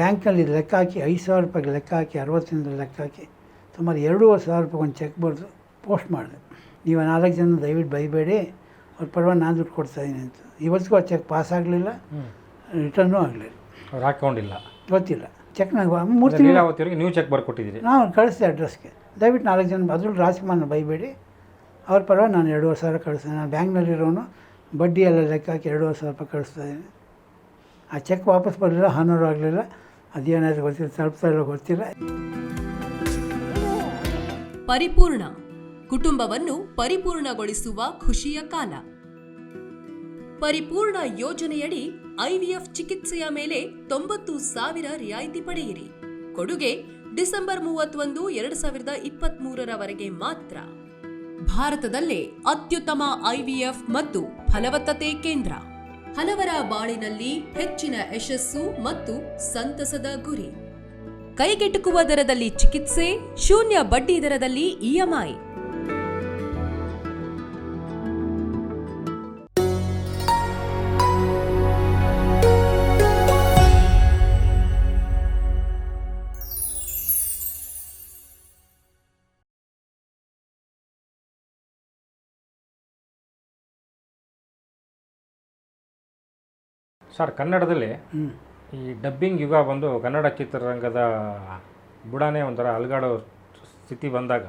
ಬ್ಯಾಂಕಲ್ಲಿ ಲೆಕ್ಕ ಹಾಕಿ ಐದು ಸಾವಿರ ರೂಪಾಯಿಗೆ ಲೆಕ್ಕ ಹಾಕಿ ಅರವತ್ತರಿಂದ ಲೆಕ್ಕ ಹಾಕಿ ಸುಮಾರು ಎರಡೂವರೆ ಸಾವಿರ ರೂಪಾಯಿ ಒಂದು ಚೆಕ್ ಬರೆದು ಪೋಸ್ಟ್ ಮಾಡಿದೆ. ನೀವು ನಾಲ್ಕು ಜನ ದಯವಿಟ್ಟು ಬೈಬೇಡಿ ಅವ್ರ ಪರವಾಗಿ ನಾನು ದುಡ್ಡು ಕೊಡ್ತಾಯಿದ್ದೀನಿ ಅಂತ. ಇವತ್ತಿಗೂ ಆ ಚೆಕ್ ಪಾಸ್ ಆಗಲಿಲ್ಲ ರಿಟರ್ನೂ ಆಗಲಿಲ್ಲ. ಅವ್ರು ಹಾಕೊಂಡಿಲ್ಲ ಗೊತ್ತಿಲ್ಲ. ಚೆಕ್ ನನಗೆ ಮೂರು ತಿಂಗಳು ನೀವು ಚೆಕ್ ಬರ್ಕೊಟ್ಟಿದ್ದೀರಿ. ನಾವು ಕಳಿಸ್ದೆ ಅಡ್ರೆಸ್ಗೆ. ದಯವಿಟ್ಟು ನಾಲ್ಕು ಜನ ಅದ್ರಲ್ಲಿ ರಾಜ್ಕುಮಾರ್ನ ಬೈಬೇಡಿ. ಅವ್ರ ಪರವಾಗಿ ನಾನು ಎರಡೂವರೆ ಸಾವಿರ ಕಳಿಸ್ತೇನೆ ನಾನು ಬ್ಯಾಂಕ್ನಲ್ಲಿರೋನು ಬಡ್ಡಿ ಎಲ್ಲ ಲೆಕ್ಕ ಹಾಕಿ ಎರಡೂವರೆ ಸಾವಿರ ರೂಪಾಯಿ ಕಳಿಸ್ತಾ ಇದ್ದೀನಿ. ಆ ಚೆಕ್ ವಾಪಸ್ ಬರಲಿಲ್ಲ ಹಾನೂರು ಆಗಲಿಲ್ಲ ಅದೇನಾದರೂ ಗೊತ್ತಿಲ್ಲ, ತಲುಪ್ತಾ ಇಲ್ಲ ಗೊತ್ತಿಲ್ಲ. ಪರಿಪೂರ್ಣ. ಕುಟುಂಬವನ್ನು ಪರಿಪೂರ್ಣಗೊಳಿಸುವ ಖುಷಿಯ ಕಾಲ. ಪರಿಪೂರ್ಣ ಯೋಜನೆಯಡಿ ಐವಿಎಫ್ ಚಿಕಿತ್ಸೆಯ ಮೇಲೆ ತೊಂಬತ್ತು ಸಾವಿರ ರಿಯಾಯಿತಿ ಪಡೆಯಿರಿ. ಕೊಡುಗೆ ಡಿಸೆಂಬರ್ ಮೂವತ್ತೊಂದು, ಎರಡು ಸಾವಿರದ ಇಪ್ಪತ್ಮೂರರವರೆಗೆ ಮಾತ್ರ. ಭಾರತದಲ್ಲೇ ಅತ್ಯುತ್ತಮ ಐವಿಎಫ್ ಮತ್ತು ಫಲವತ್ತತೆ ಕೇಂದ್ರ. ಹಲವರ ಬಾಳಿನಲ್ಲಿ ಹೆಚ್ಚಿನ ಯಶಸ್ಸು ಮತ್ತು ಸಂತಸದ ಗುರಿ. ಕೈಗೆಟುಕುವ ದರದಲ್ಲಿ ಚಿಕಿತ್ಸೆ ಶೂನ್ಯ ಬಡ್ಡಿ ದರದಲ್ಲಿ ಇಎಂಐ ಸರ್ ಕನ್ನಡದಲ್ಲಿ ಈ ಡಬ್ಬಿಂಗ್ ಯುಗ ಬಂದು ಕನ್ನಡ ಚಿತ್ರರಂಗದ ಬುಡಾನೇ ಒಂಥರ ಅಲುಗಾಡೋ ಸ್ಥಿತಿ ಬಂದಾಗ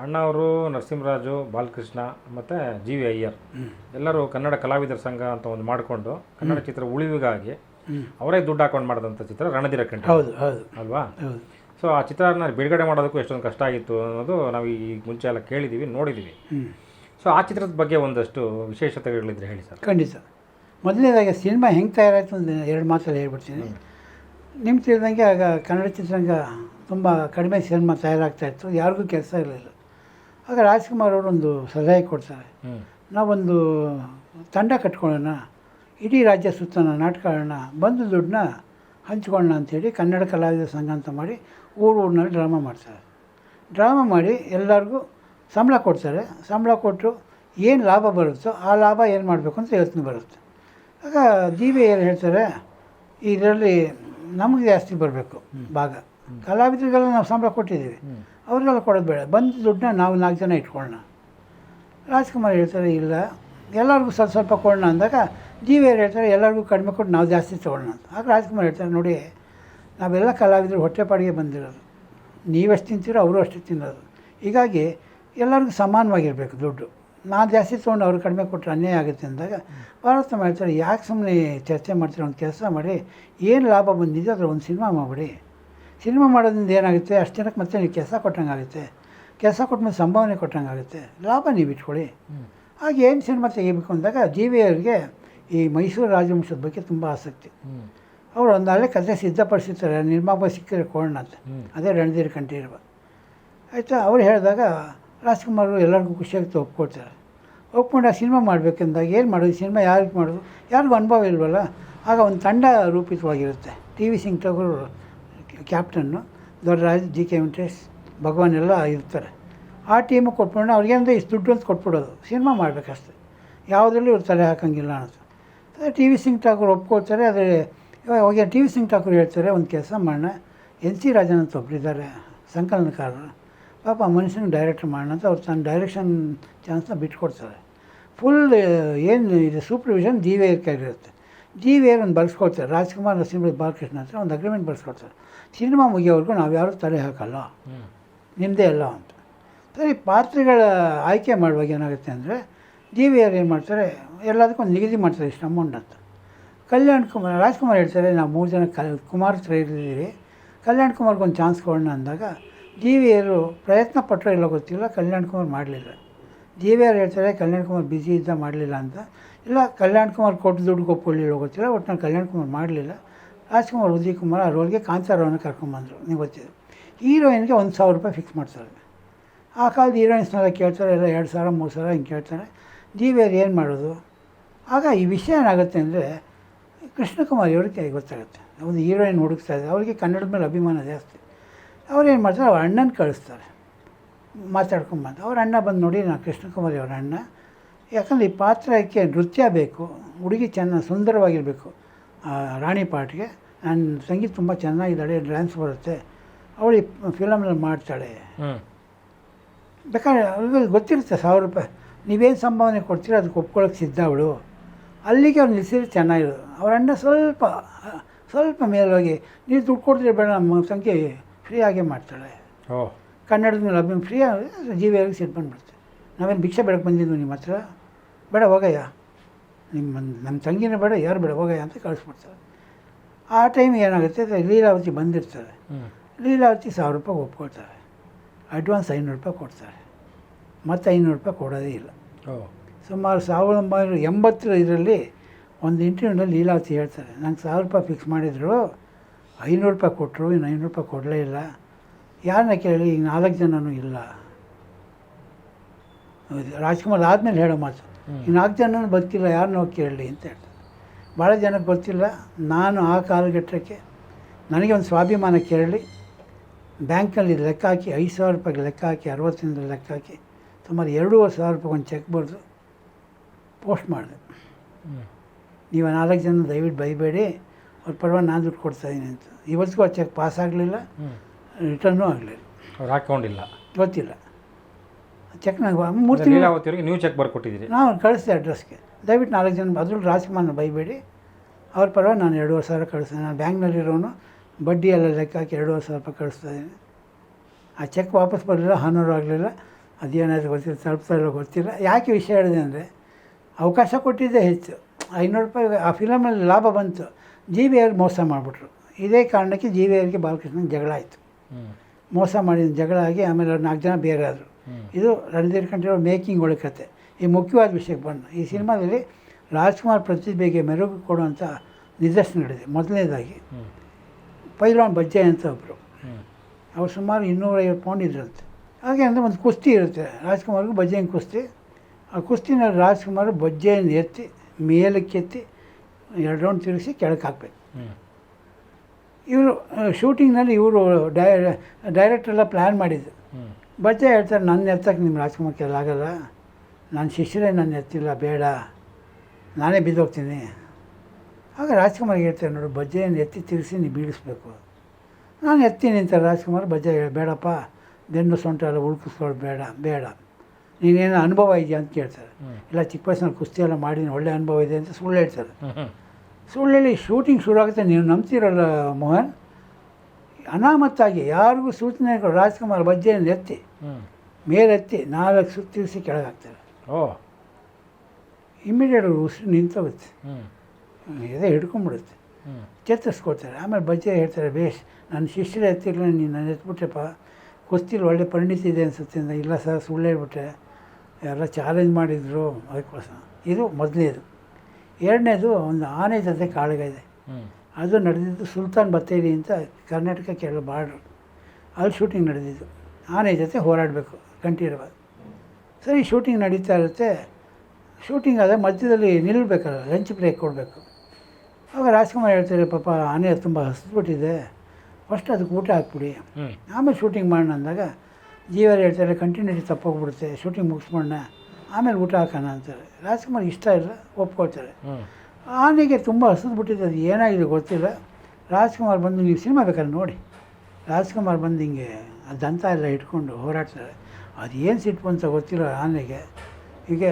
ಅಣ್ಣವರು ನರಸಿಂಹರಾಜು ಬಾಲಕೃಷ್ಣ ಮತ್ತು ಜಿ ವಿ ಅಯ್ಯರ್ ಎಲ್ಲರೂ ಕನ್ನಡ ಕಲಾವಿದರ ಸಂಘ ಅಂತ ಒಂದು ಮಾಡಿಕೊಂಡು ಕನ್ನಡ ಚಿತ್ರ ಉಳಿವಿಗಾಗಿ ಅವರೇ ದುಡ್ಡು ಹಾಕೊಂಡು ಮಾಡಿದಂಥ ಚಿತ್ರ ರಣಧೀರ ಕಂಠ ಹೌದು ಹೌದು. ಅಲ್ವಾ? ಸೊ ಆ ಚಿತ್ರನ ಬಿಡುಗಡೆ ಮಾಡೋದಕ್ಕೂ ಎಷ್ಟೊಂದು ಕಷ್ಟ ಆಗಿತ್ತು ಅನ್ನೋದು ನಾವು ಈ ಮುಂಚೆ ಎಲ್ಲ ಕೇಳಿದ್ದೀವಿ ನೋಡಿದ್ದೀವಿ ಸೊ ಆ ಚಿತ್ರದ ಬಗ್ಗೆ ಒಂದಷ್ಟು ವಿಶೇಷತೆಗಳಿದ್ರೆ ಹೇಳಿ ಸರ್. ಖಂಡಿತ. ಮೊದಲನೇದಾಗಿ ಸಿನಿಮಾ ಹೆಂಗೆ ತಯಾರಾಯಿತು ಅಂತ ಎರಡು ಮಾತಲ್ಲಿ ಹೇಳ್ಬಿಡ್ತೀನಿ. ನಿಮ್ಗೆ ತಿಳಿದಂಗೆ ಆಗ ಕನ್ನಡ ಚಿತ್ರರಂಗ ತುಂಬ ಕಡಿಮೆ ಸಿನಿಮಾ ತಯಾರಾಗ್ತಾ ಇತ್ತು. ಯಾರಿಗೂ ಕೆಲಸ ಇರಲಿಲ್ಲ. ಆಗ ರಾಜ್ಕುಮಾರ್ ಅವರು ಒಂದು ಸಲಹೆ ಕೊಡ್ತಾರೆ. ನಾವೊಂದು ತಂಡ ಕಟ್ಕೊಳ್ಳೋಣ ಇಡೀ ರಾಜ್ಯ ಸುತ್ತೋಣ ನಾಟಕಗಳನ್ನ ಬಂದು ದುಡ್ಡನ್ನ ಹಂಚ್ಕೊಳ್ಳೋಣ ಅಂಥೇಳಿ ಕನ್ನಡ ಕಲಾವಿದ ಸಂಘ ಅಂತ ಮಾಡಿ ಊರು ಊರಿನಲ್ಲಿ ಡ್ರಾಮಾ ಮಾಡ್ತಾರೆ. ಡ್ರಾಮಾ ಮಾಡಿ ಎಲ್ಲರಿಗೂ ಸಂಬಳ ಕೊಡ್ತಾರೆ. ಸಂಬಳ ಕೊಟ್ಟರು ಏನು ಲಾಭ ಬರುತ್ತೋ ಆ ಲಾಭ ಏನು ಮಾಡಬೇಕು ಅಂತ ಯೋಚನೆ ಬರುತ್ತೆ. ಆಗ ದೀವಿ ಬಿ ಏನು ಹೇಳ್ತಾರೆ ಇದರಲ್ಲಿ ನಮಗೆ ಜಾಸ್ತಿ ಬರಬೇಕು ಭಾಗ. ಕಲಾವಿದರಿಗೆಲ್ಲ ನಾವು ಸಂಬಳ ಕೊಟ್ಟಿದ್ದೀವಿ. ಅವ್ರಿಗೆಲ್ಲ ಕೊಡೋದು ಬೇಡ. ಬಂದ ದುಡ್ಡನ್ನ ನಾವು ನಾಲ್ಕು ಜನ ಇಟ್ಕೊಳ್ಳೋಣ. ರಾಜ್ಕುಮಾರ್ ಹೇಳ್ತಾರೆ ಇಲ್ಲ ಎಲ್ಲರಿಗೂ ಸ್ವಲ್ಪ ಸ್ವಲ್ಪ ಕೊಡೋಣ ಅಂದಾಗ ಜಿ ವಿ ಹೇಳ್ತಾರೆ ಎಲ್ಲರಿಗೂ ಕಡಿಮೆ ಕೊಟ್ಟು ನಾವು ಜಾಸ್ತಿ ತೊಗೊಳ್ಳೋಣ ಅಂತ. ಆಗ ರಾಜ್ಕುಮಾರ್ ಹೇಳ್ತಾರೆ ನೋಡಿ ನಾವೆಲ್ಲ ಕಲಾವಿದರು ಹೊಟ್ಟೆಪಾಡಿಗೆ ಬಂದಿರೋದು. ನೀವೆಷ್ಟು ತಿಂತೀರೋ ಅವರು ಅಷ್ಟು ತಿನ್ನೋದು. ಹೀಗಾಗಿ ಎಲ್ಲರಿಗೂ ಸಮಾನವಾಗಿರಬೇಕು ದುಡ್ಡು. ನಾನು ಜಾಸ್ತಿ ತೊಗೊಂಡು ಅವ್ರು ಕಡಿಮೆ ಕೊಟ್ಟರೆ ಅನ್ಯಾಯ ಆಗುತ್ತೆ ಅಂದಾಗ ಭಾರತ ಮಾಡ್ತಾರೆ ಯಾಕೆ ಸುಮ್ಮನೆ ಚರ್ಚೆ ಮಾಡ್ತೀರಿ? ಒಂದು ಕೆಲಸ ಮಾಡಿ ಏನು ಲಾಭ ಬಂದಿದೆ ಅದ್ರ ಒಂದು ಸಿನಿಮಾ ಮಾಡಿಬಿಡಿ. ಸಿನಿಮಾ ಮಾಡೋದ್ರಿಂದ ಏನಾಗುತ್ತೆ? ಅಷ್ಟು ಜನಕ್ಕೆ ಮತ್ತೆ ನೀವು ಕೆಲಸ ಕೊಟ್ಟಂಗೆ ಆಗುತ್ತೆ. ಕೆಲಸ ಕೊಟ್ಮೇಲೆ ಸಂಭಾವನೆ ಕೊಟ್ಟಂಗೆ ಆಗುತ್ತೆ. ಲಾಭ ನೀವು ಇಟ್ಕೊಳ್ಳಿ. ಹಾಗೆ ಏನು ಸಿನಿಮಾ ತೆಗಿಬೇಕು ಅಂದಾಗ ಜಿ ವಿ ಅವ್ರಿಗೆ ಈ ಮೈಸೂರು ರಾಜವಂಶದ ಬಗ್ಗೆ ತುಂಬ ಆಸಕ್ತಿ. ಅವರು ಒಂದಾಳೆ ಕತೆ ಕಥೆ ಸಿದ್ಧಪಡಿಸಿರ್ತಾರೆ ನಿರ್ಮಾಪ ಸಿಕ್ಕಿರೋ ಕೋಣ ಅಂತ ಅದೇ ರಣಧೀರ್ ಕಂಠೀರವ. ಆಯಿತಾ? ಅವ್ರು ಹೇಳಿದಾಗ ರಾಜ್ಕುಮಾರ್ ಎಲ್ಲರಿಗೂ ಖುಷಿಯಾಗಿ ಒಪ್ಕೊಳ್ತಾರೆ. ಒಪ್ಕೊಂಡು ಆ ಸಿನಿಮಾ ಮಾಡಬೇಕಂದಾಗ ಏನು ಮಾಡೋದು? ಸಿನಿಮಾ ಯಾರಿಗೆ ಮಾಡೋದು? ಯಾರಿಗೂ ಅನುಭವ ಇಲ್ವಲ್ಲ? ಆಗ ಒಂದು ತಂಡ ರೂಪಿತವಾಗಿರುತ್ತೆ. ಟಿ ವಿ ಸಿಂಗ್ ಟಗರು captain Doddaraj G K Venkatesh, Bhagwan ಎಲ್ಲ ಇರ್ತಾರೆ. ಆ ಟೀಮು ಕೊಟ್ಬಿಡೋಣ ಅವ್ರಿಗೇನಂದ್ರೆ ಇಷ್ಟು ದುಡ್ಡು ಅಂತ ಕೊಟ್ಬಿಡೋದು. ಸಿನಿಮಾ ಮಾಡಬೇಕಷ್ಟೆ. ಯಾವುದರಲ್ಲೂ ಇವ್ರು ತಲೆ ಹಾಕೋಂಗಿಲ್ಲ ಅನ್ನೋದು. ಟಿ ವಿ ಸಿಂಗ್ ಠಾಕೂರ್ ಒಪ್ಕೊಳ್ತಾರೆ ಆದರೆ ಇವಾಗ ಟಿ ವಿ ಸಿಂಗ್ ಠಾಕೂರ್ ಹೇಳ್ತಾರೆ, ಒಂದು ಕೆಲಸ ಮಾಡೋಣ ಎನ್ ಸಿ ರಾಜನ್ ಅಂತ ಒಬ್ಬರಿದ್ದಾರೆ ಸಂಕಲನಕಾರರು. ಪಾಪ ಆ ಮನುಷ್ಯನಿಗೆ ಡೈರೆಕ್ಟ್ ಮಾಡೋಣ ಅಂತ ಅವ್ರು ತನ್ನ ಡೈರೆಕ್ಷನ್ ಚಾನ್ಸ್ನ ಬಿಟ್ಕೊಡ್ತಾರೆ. ಫುಲ್ ಏನು ಇದು ಸೂಪರ್ವಿಷನ್ ಜಿ ವಿ ಕೈಲಿರುತ್ತೆ ಜಿ ವಿ ಒಂದು ಬಳಸ್ಕೊಡ್ತಾರೆ. ರಾಜ್ಕುಮಾರ್ ನರಸಿಂಹ ಬಾಲಕೃಷ್ಣ ಹತ್ರ ಒಂದು ಅಗ್ರಿಮೆಂಟ್ ಬಳಸ್ಕೊಡ್ತಾರೆ. ಸಿನಿಮಾ ಮುಗಿಯೋವರೆಗೂ ನಾವು ಯಾರೂ ತಲೆ ಹಾಕಲ್ಲ. ನಿಮ್ಮದೇ ಅಲ್ಲ ಅಂತ. ಸರಿ ಪಾತ್ರಗಳ ಆಯ್ಕೆ ಮಾಡುವಾಗ ಏನಾಗುತ್ತೆ ಅಂದರೆ ಜಿ ವಿ ಆರ್ ಏನು ಮಾಡ್ತಾರೆ? ಎಲ್ಲದಕ್ಕೂ ಒಂದು ನಿಗದಿ ಮಾಡ್ತಾರೆ ಇಷ್ಟು ಅಮೌಂಟ್ ಅಂತ. ಕಲ್ಯಾಣ್ ಕುಮಾರ್ ರಾಜ್ಕುಮಾರ್ ಹೇಳ್ತಾರೆ ನಾವು ಮೂರು ಜನ ಕ ಕುಮಾರ್ ಹತ್ರ ಇರ್ತಿದ್ದೀವಿ ಕಲ್ಯಾಣ್ ಕುಮಾರ್ಗೆ ಒಂದು ಚಾನ್ಸ್ ಕೊಡೋಣ ಅಂದಾಗ ಆರು ಪ್ರಯತ್ನ ಪಟ್ಟರೆ ಇಲ್ಲ ಗೊತ್ತಿಲ್ಲ, ಕಲ್ಯಾಣ್ ಕುಮಾರ್ ಮಾಡಲಿಲ್ಲ. ದೇವಿಯರು ಹೇಳ್ತಾರೆ, ಕಲ್ಯಾಣ್ ಕುಮಾರ್ ಬ್ಯುಸಿ ಇದ್ದ ಮಾಡಲಿಲ್ಲ ಅಂತ. ಇಲ್ಲ, ಕಲ್ಯಾಣ್ ಕುಮಾರ್ ಕೊಟ್ಟು ದುಡ್ಡು ಒಪ್ಕೊಳ್ಳಿಲ್ಲ ಗೊತ್ತಿಲ್ಲ, ಒಟ್ಟು ನಾನು ಕಲ್ಯಾಣ್ ಕುಮಾರ್ ಮಾಡಲಿಲ್ಲ. ರಾಜ್ಕುಮಾರ್, ಉದಯ್ ಕುಮಾರ್ ಆ ರೋಲ್ಗೆ ಕಾಂತಾರವನ್ನು ಕರ್ಕೊಂಬಂದರು ನೀವು ಗೊತ್ತಿದೆ. ಹೀರೋಯಿನ್ಗೆ ಒಂದು ಸಾವಿರ ರೂಪಾಯಿ ಫಿಕ್ಸ್ ಮಾಡ್ತಾರೆ. ಆ ಕಾಲದ ಹೀರೋಯಿನ್ಸ್ನೆಲ್ಲ ಕೇಳ್ತಾರೆ, ಎಲ್ಲ ಎರಡು ಸಾವಿರ, ಮೂರು ಸಾವಿರ ಹಿಂಗೆ ಕೇಳ್ತಾರೆ. ದೇವಿಯರು ಏನು ಮಾಡೋದು? ಆಗ ಈ ವಿಷಯ ಏನಾಗುತ್ತೆ ಅಂದರೆ, ಕೃಷ್ಣಕುಮಾರ್ ಅವ್ರಿಗೆ ಗೊತ್ತಾಗುತ್ತೆ. ಒಂದು ಹೀರೋಯಿನ್ ಹುಡುಕ್ತಾ ಇದೆ ಅವರಿಗೆ ಕನ್ನಡದ ಮೇಲೆ ಅಭಿಮಾನ ಜಾಸ್ತಿ. ಅವ್ರು ಏನು ಮಾಡ್ತಾರೆ? ಅವ್ರ ಅಣ್ಣನ ಕಳಿಸ್ತಾರೆ. ಮಾತಾಡ್ಕೊಂಬಂದು ಅವ್ರ ಅಣ್ಣ ಬಂದು ನೋಡಿ ನಾನು ಕೃಷ್ಣಕುಮಾರಿ ಅವ್ರ ಅಣ್ಣ. ಯಾಕಂದರೆ ಈ ಪಾತ್ರಕ್ಕೆ ನೃತ್ಯ ಬೇಕು. ಹುಡುಗಿ ಚೆನ್ನಾಗಿ ಸುಂದರವಾಗಿರಬೇಕು. ರಾಣಿ ಪಾಟ್ಗೆ. ನನ್ನ ಸಂಗೀತ ತುಂಬ ಚೆನ್ನಾಗಿದ್ದಾಳೆ ಡ್ಯಾನ್ಸ್ ಬರುತ್ತೆ. ಅವಳು ಫಿಲಮ್ನಲ್ಲಿ ಮಾಡ್ತಾಳೆ. ಬೇಕಾದ್ರೆ ಅವ್ರಿಗೆ ಗೊತ್ತಿರುತ್ತೆ ಸಾವಿರ ರೂಪಾಯಿ. ನೀವೇನು ಸಂಭಾವನೆ ಕೊಡ್ತೀರೋ ಅದಕ್ಕೆ ಒಪ್ಕೊಳ್ಳೋಕೆ ಸಿದ್ಧ ಅವಳು. ಅಲ್ಲಿಗೆ ಅವ್ರು ನಿಲ್ಲಿಸಿದ್ರೆ ಚೆನ್ನಾಗಿರೋದು. ಅವ್ರ ಅಣ್ಣ ಸ್ವಲ್ಪ ಸ್ವಲ್ಪ ಮೇಲೋಗಿ ನೀವು ದುಡ್ಡು ಕೊಡ್ತೀರಿ ಬೇಡ ನಮ್ಮ ಸಂಖ್ಯೆ ಫ್ರೀಯಾಗೇ ಮಾಡ್ತಾಳೆ. ಓ. ಕನ್ನಡದ ಮೇಲೆ ಅಭಿಮಾನ ಫ್ರೀ ಜೀವಿಯಾಗಿ ಸೆಟ್ ಬಂದ್ಬಿಡುತ್ತೆ. ನಾವೇನು ಭಿಕ್ಷೆ ಬೇಡಕ್ಕೆ ಬಂದಿದ್ದು ನಿಮ್ಮ ಹತ್ರ? ಬೇಡ ಹೋಗಯ್ಯ. ನಿಮ್ಮ ನಮ್ಮ ತಂಗಿನೇ ಬೇಡ ಯಾರು ಬೇಡ ಹೋಗಯ್ಯ ಅಂತ ಕಳಿಸ್ಬಿಡ್ತಾರೆ. ಆ ಟೈಮ್ ಏನಾಗುತ್ತೆ? ಲೀಲಾವತಿ ಬಂದಿರ್ತಾರೆ. ಲೀಲಾವತಿ ಸಾವಿರ ರೂಪಾಯಿ ಒಪ್ಕೊಳ್ತಾರೆ. ಅಡ್ವಾನ್ಸ್ ಐನೂರು ರೂಪಾಯಿ ಕೊಡ್ತಾರೆ. ಮತ್ತು ಐನೂರು ರೂಪಾಯಿ ಕೊಡೋದೇ ಇಲ್ಲ. ಸುಮಾರು ಸಾವಿರದ ಒಂಬೈನೂರ ಎಂಬತ್ತರ ಇದರಲ್ಲಿ ಒಂದು ಇಂಟರ್ವ್ಯೂನಲ್ಲಿ ಲೀಲಾವತಿ ಹೇಳ್ತಾರೆ ನಂಗೆ ಸಾವಿರ ರೂಪಾಯಿ ಫಿಕ್ಸ್ ಮಾಡಿದರು. ಐನೂರು ರೂಪಾಯಿ ಕೊಟ್ಟರು ಇನ್ನು ಐನೂರು ರೂಪಾಯಿ ಕೊಡಲೇ ಇಲ್ಲ. ಯಾರನ್ನ ಕೇಳಿ ಈಗ ನಾಲ್ಕು ಜನನೂ ಇಲ್ಲ. ಹೌದು, ರಾಜ್ಕುಮಾರ್ ಆದಮೇಲೆ ಹೇಳೋ ಮಾತು. ಈ ನಾಲ್ಕು ಜನನೂ ಬದುಕಿಲ್ಲ ಯಾರನ್ನೋ ಕೇಳಲಿ ಅಂತ ಹೇಳ್ತಾರೆ. ಭಾಳ ಜನಕ್ಕೆ ಗೊತ್ತಿಲ್ಲ. ನಾನು ಆ ಕಾಲಘಟ್ಟಕ್ಕೆ ನನಗೆ ಒಂದು ಸ್ವಾಭಿಮಾನ ಕೇಳಲಿ ಬ್ಯಾಂಕಲ್ಲಿ ಲೆಕ್ಕ ಹಾಕಿ ಐದು ಸಾವಿರ ರೂಪಾಯಿಗೆ ಲೆಕ್ಕ ಹಾಕಿ ಅರವತ್ತರಿಂದ ಲೆಕ್ಕ ಹಾಕಿ ಸುಮಾರು ಎರಡೂವರೆ ಸಾವಿರ ರೂಪಾಯಿ ಒಂದು ಚೆಕ್ ಬರೆದು ಪೋಸ್ಟ್ ಮಾಡಿದೆ. ನೀವು ನಾಲ್ಕು ಜನ ದಯವಿಟ್ಟು ಬೈಬೇಡಿ. ಅವ್ರ ಪರವಾಗಿ ನಾನು ದುಡ್ಡು ಕೊಡ್ತಾಯಿದ್ದೀನಿ ಅಂತ. ಇವತ್ತಿಗೂ ಆ ಚೆಕ್ ಪಾಸ್ ಆಗಲಿಲ್ಲ ರಿಟರ್ನೂ ಆಗಲಿಲ್ಲ. ಅವ್ರು ಹಾಕ್ಕೊಂಡಿಲ್ಲ. ಗೊತ್ತಿಲ್ಲ. ಚೆಕ್ ನನಗೆ ಮೂರು ತಿಂಗಳು ನೀವು ಚೆಕ್ ಬರ್ಕೊಟ್ಟಿದ್ದೀರಿ. ನಾವು ಕಳಿಸಿದೆ ಅಡ್ರೆಸ್ಗೆ ದಯವಿಟ್ಟು ನಾಲ್ಕು ಜನ ಅದ್ರಲ್ಲಿ ರಾಜ್ಕುಮಾರ್ನ ಬೈಬೇಡಿ. ಅವ್ರ ಪರವಾಗಿ ನಾನು ಎರಡೂವರೆ ಸಾವಿರ ಕಳಿಸ್ತೀನಿ ನಾನು ಬ್ಯಾಂಕ್ನಲ್ಲಿರೋನು ಬಡ್ಡಿ ಎಲ್ಲ ಲೆಕ್ಕ ಹಾಕಿ ಎರಡೂವರೆ ಸಾವಿರ ರೂಪಾಯಿ ಕಳಿಸ್ತಾ ಇದ್ದೀನಿ ಆ ಚೆಕ್ ವಾಪಸ್ ಬರಲಿಲ್ಲ ಹಾನೂರು ಆಗಲಿಲ್ಲ. ಅದೇನಾದರೂ ಗೊತ್ತಿಲ್ಲ ತಲುಪ್ತಾ ಇಲ್ಲ ಗೊತ್ತಿಲ್ಲ. ಯಾಕೆ ವಿಷಯ ಹೇಳಿದೆ ಅಂದರೆ ಅವಕಾಶ ಕೊಟ್ಟಿದ್ದೆ ಹೆಚ್ಚು. ಐನೂರು ರೂಪಾಯಿ ಆ ಫಿಲಮಲ್ಲಿ ಲಾಭ ಬಂತು. ಜಿ ವಿ ಆರ್ ಮೋಸ ಮಾಡಿಬಿಟ್ರು. ಇದೇ ಕಾರಣಕ್ಕೆ ಜಿ ವಿ ಆರ್ಗೆ ಬಾಲಕೃಷ್ಣನ್ ಜಗಳ ಆಯಿತು. ಮೋಸ ಮಾಡಿದ ಜಗಳ ಆಗಿ ಆಮೇಲೆ ಅವ್ರು ನಾಲ್ಕು ಜನ ಬೇರೆ ಆದರು ಇದು ರಣಧೀರ್ ಕಂಠೀರವ್ರ ಮೇಕಿಂಗ್ ಒಳಗೆ ಕತೆ. ಈ ಮುಖ್ಯವಾದ ವಿಷಯಕ್ಕೆ ಬಂದು ಈ ಸಿನಿಮಾದಲ್ಲಿ ರಾಜ್ಕುಮಾರ್ ಪ್ರತಿಭೆಗೆ ಮೆರುಗು ಕೊಡುವಂಥ ನಿದರ್ಶನಗಳಿದೆ ಮೊದಲನೇದಾಗಿ ಪೈಲ್ವಾನ್ ಬಜ್ಜೆ ಅಂತ ಒಬ್ಬರು ಅವ್ರು ಸುಮಾರು ಇನ್ನೂರೈವತ್ತು ಪೌಂಡ್ ಇದ್ರಂತೆ. ಹಾಗೆ ಅಂದರೆ ಒಂದು ಕುಸ್ತಿ ಇರುತ್ತೆ. ರಾಜ್ಕುಮಾರ್ಗೂ ಬಜ್ಜೆನ ಕುಸ್ತಿ. ಆ ಕುಸ್ತಿನ ರಾಜ್ಕುಮಾರ್ ಬಜ್ಜೆಯನ್ನು ಎತ್ತಿ ಮೇಲಕ್ಕೆತ್ತಿ ಎರಡು ರೌಂಡ್ ತಿರುಗಿಸಿ ಕೆಳಕ್ಕೆ ಹಾಕ್ಬೇಕು. ಇವರು ಶೂಟಿಂಗ್ನಲ್ಲಿ ಇವರು ಡೈ ಡೈರೆಕ್ಟ್ರೆಲ್ಲ ಪ್ಲ್ಯಾನ್ ಮಾಡಿದ್ದು. ಬಟ್ಟೆ ಬಜ್ಜೆ ಹೇಳ್ತಾರೆ ನನ್ನ ಎತ್ತಕ್ಕೆ ನಿಮ್ಮ ರಾಜ್ಕುಮಾರ್ ಕೈಲಿ ಆಗಲ್ಲ. ನನ್ನ ಶಿಷ್ಯರೇ ನನ್ನ ಎತ್ತಿಲ್ಲ ಬೇಡ. ನಾನೇ ಬಿದ್ದೋಗ್ತೀನಿ. ಆಗ ರಾಜ್ಕುಮಾರ್ ಹೇಳ್ತಾರೆ ನೋಡು ಬಜ್ಜೆಯನ್ನು ಎತ್ತಿ ತಿರುಗಿಸಿ ನೀವು ಬೀಳಿಸ್ಬೇಕು. ನಾನು ಎತ್ತೀನಿ ಅಂತ ರಾಜ್ಕುಮಾರ್ ಬಜ್ಜೆ ಬೇಡಪ್ಪ ಬೆನ್ನು ಸೊಂಟ ಎಲ್ಲ ಉಳ್ಕಿಸ್ಕೊಳ್ಳೋದು ಬೇಡ ಬೇಡ. ನೀನೇನು ಅನುಭವ ಇದೆಯಾ? ಅಂತ ಕೇಳ್ತಾರೆ. ಇಲ್ಲ ಚಿಕ್ಕ ವಯಸ್ಸಿನಲ್ಲಿ ಕುಸ್ತಿ ಎಲ್ಲ ಮಾಡಿ ಒಳ್ಳೆ ಅನುಭವ ಇದೆ ಅಂತ ಸುಳ್ಳು ಹೇಳ್ತಾರೆ. ಹ್ಞೂ ಹ್ಞೂ ಸುಳ್ಳು ಶೂಟಿಂಗ್ ಶುರು ಆಗುತ್ತೆ. ನೀವು ನಂಬ್ತಿರಲ್ಲ ಮೋಹನ್? ಅನಾಮತ್ತಾಗಿ ಯಾರಿಗೂ ಸೂಚನೆ ಕೊಡು ರಾಜ್ಕುಮಾರ್ ಬಜ್ಜೆಯನ್ನು ಎತ್ತಿ ಮೇಲೆತ್ತಿ ನಾಲ್ಕು ಸುತ್ತಿರಿಸಿ ಕೆಳಗಾಗ್ತಾರೆ. ಹಾಕ್ತಾರೆ ಓ. ಇಮ್ಮಿಡಿಯೇಟ್ ಉಸಿರು ನಿಂತೋಗುತ್ತೆ. ಎದೆ ಹಿಡ್ಕೊಂಡ್ಬಿಡುತ್ತೆ. ಚೇತರಿಸ್ಕೊಳ್ತಾರೆ. ಆಮೇಲೆ ಬಜ್ಜೆ ಹೇಳ್ತಾರೆ ಬೇಷ್ ನನ್ನ ಶಿಷ್ಯರು ಎತ್ತಿರಲಿಲ್ಲ ನೀನು ನಾನು ಎತ್ಬಿಟ್ಟೆಪ್ಪ ಗೊತ್ತಿಲ್ಲ ಒಳ್ಳೆ ಪರಿಣಿತಿ ಇದೆ ಅನಿಸುತ್ತೆ ಇಲ್ಲ ಸರ್ ಸುಳ್ಳು ಹೇಳ್ಬಿಟ್ಟೆ ಎಲ್ಲ ಚಾಲೆಂಜ್ ಮಾಡಿದರು. ಅದಕ್ಕೋಸ್ಕರ. ಇದು ಮೊದಲನೇದು. ಎರಡನೇದು ಒಂದು ಆನೆ ಜೊತೆ ಕಾಳಗ ಇದೆ. ಅದು ನಡೆದಿದ್ದು ಸುಲ್ತಾನ್ ಬತ್ತೇರಿ ಅಂತ ಕರ್ನಾಟಕ ಕೇರಳ ಬಾರ್ಡ್ರು. ಅಲ್ಲಿ ಶೂಟಿಂಗ್ ನಡೆದಿದ್ದು. ಆನೆ ಜೊತೆ ಹೋರಾಡಬೇಕು ಕಂಠೀರವ ಸರಿ ಶೂಟಿಂಗ್ ನಡೀತಾ ಇರುತ್ತೆ. ಶೂಟಿಂಗ್ ಆದರೆ ಮಧ್ಯದಲ್ಲಿ ನಿಲ್ಲಬೇಕಲ್ಲ ಲಂಚ್ ಬ್ರೇಕ್ ಕೊಡಬೇಕು. ಆವಾಗ ರಾಜ್ಕುಮಾರ್ ಹೇಳ್ತಾರೆ ಪಾಪ ಆನೆ ತುಂಬ ಹಸಿದ್ಬಿಟ್ಟಿದೆ. ಫಸ್ಟ್ ಅದಕ್ಕೆ ಊಟ ಹಾಕ್ಬಿಡಿ. ಆಮೇಲೆ ಶೂಟಿಂಗ್ ಮಾಡೋಣ ಅಂದಾಗ ಜೀವರು ಹೇಳ್ತಾರೆ ಕಂಟಿನ್ಯೂಟಿ ತಪ್ಪೋಗ್ಬಿಡುತ್ತೆ. ಶೂಟಿಂಗ್ ಮುಗಿಸ್ಬೋಣ ಆಮೇಲೆ ಊಟ ಹಾಕೋಣ ಅಂತಾರೆ. ರಾಜ್ಕುಮಾರ್ ಇಷ್ಟ ಇಲ್ಲ ಒಪ್ಕೊಳ್ತಾರೆ. ಆನೆಗೆ ತುಂಬ ಹಸಿದ್ಬಿಟ್ಟಿದೆ ಅದು ಏನಾಗಿದೆ ಗೊತ್ತಿಲ್ಲ. ರಾಜ್ಕುಮಾರ್ ಬಂದು ನೀವು ಸಿನಿಮಾ ಬೇಕಾದ್ರೆ ನೋಡಿ. ರಾಜ್ಕುಮಾರ್ ಬಂದು ಹಿಂಗೆ ಆ ದಂತ ಎಲ್ಲ ಇಟ್ಕೊಂಡು ಹೋರಾಡ್ತಾರೆ. ಅದು ಏನು ಸಿಟ್ಟು ಅಂತ ಗೊತ್ತಿಲ್ಲ ಆನೆಗೆ. ಹೀಗೆ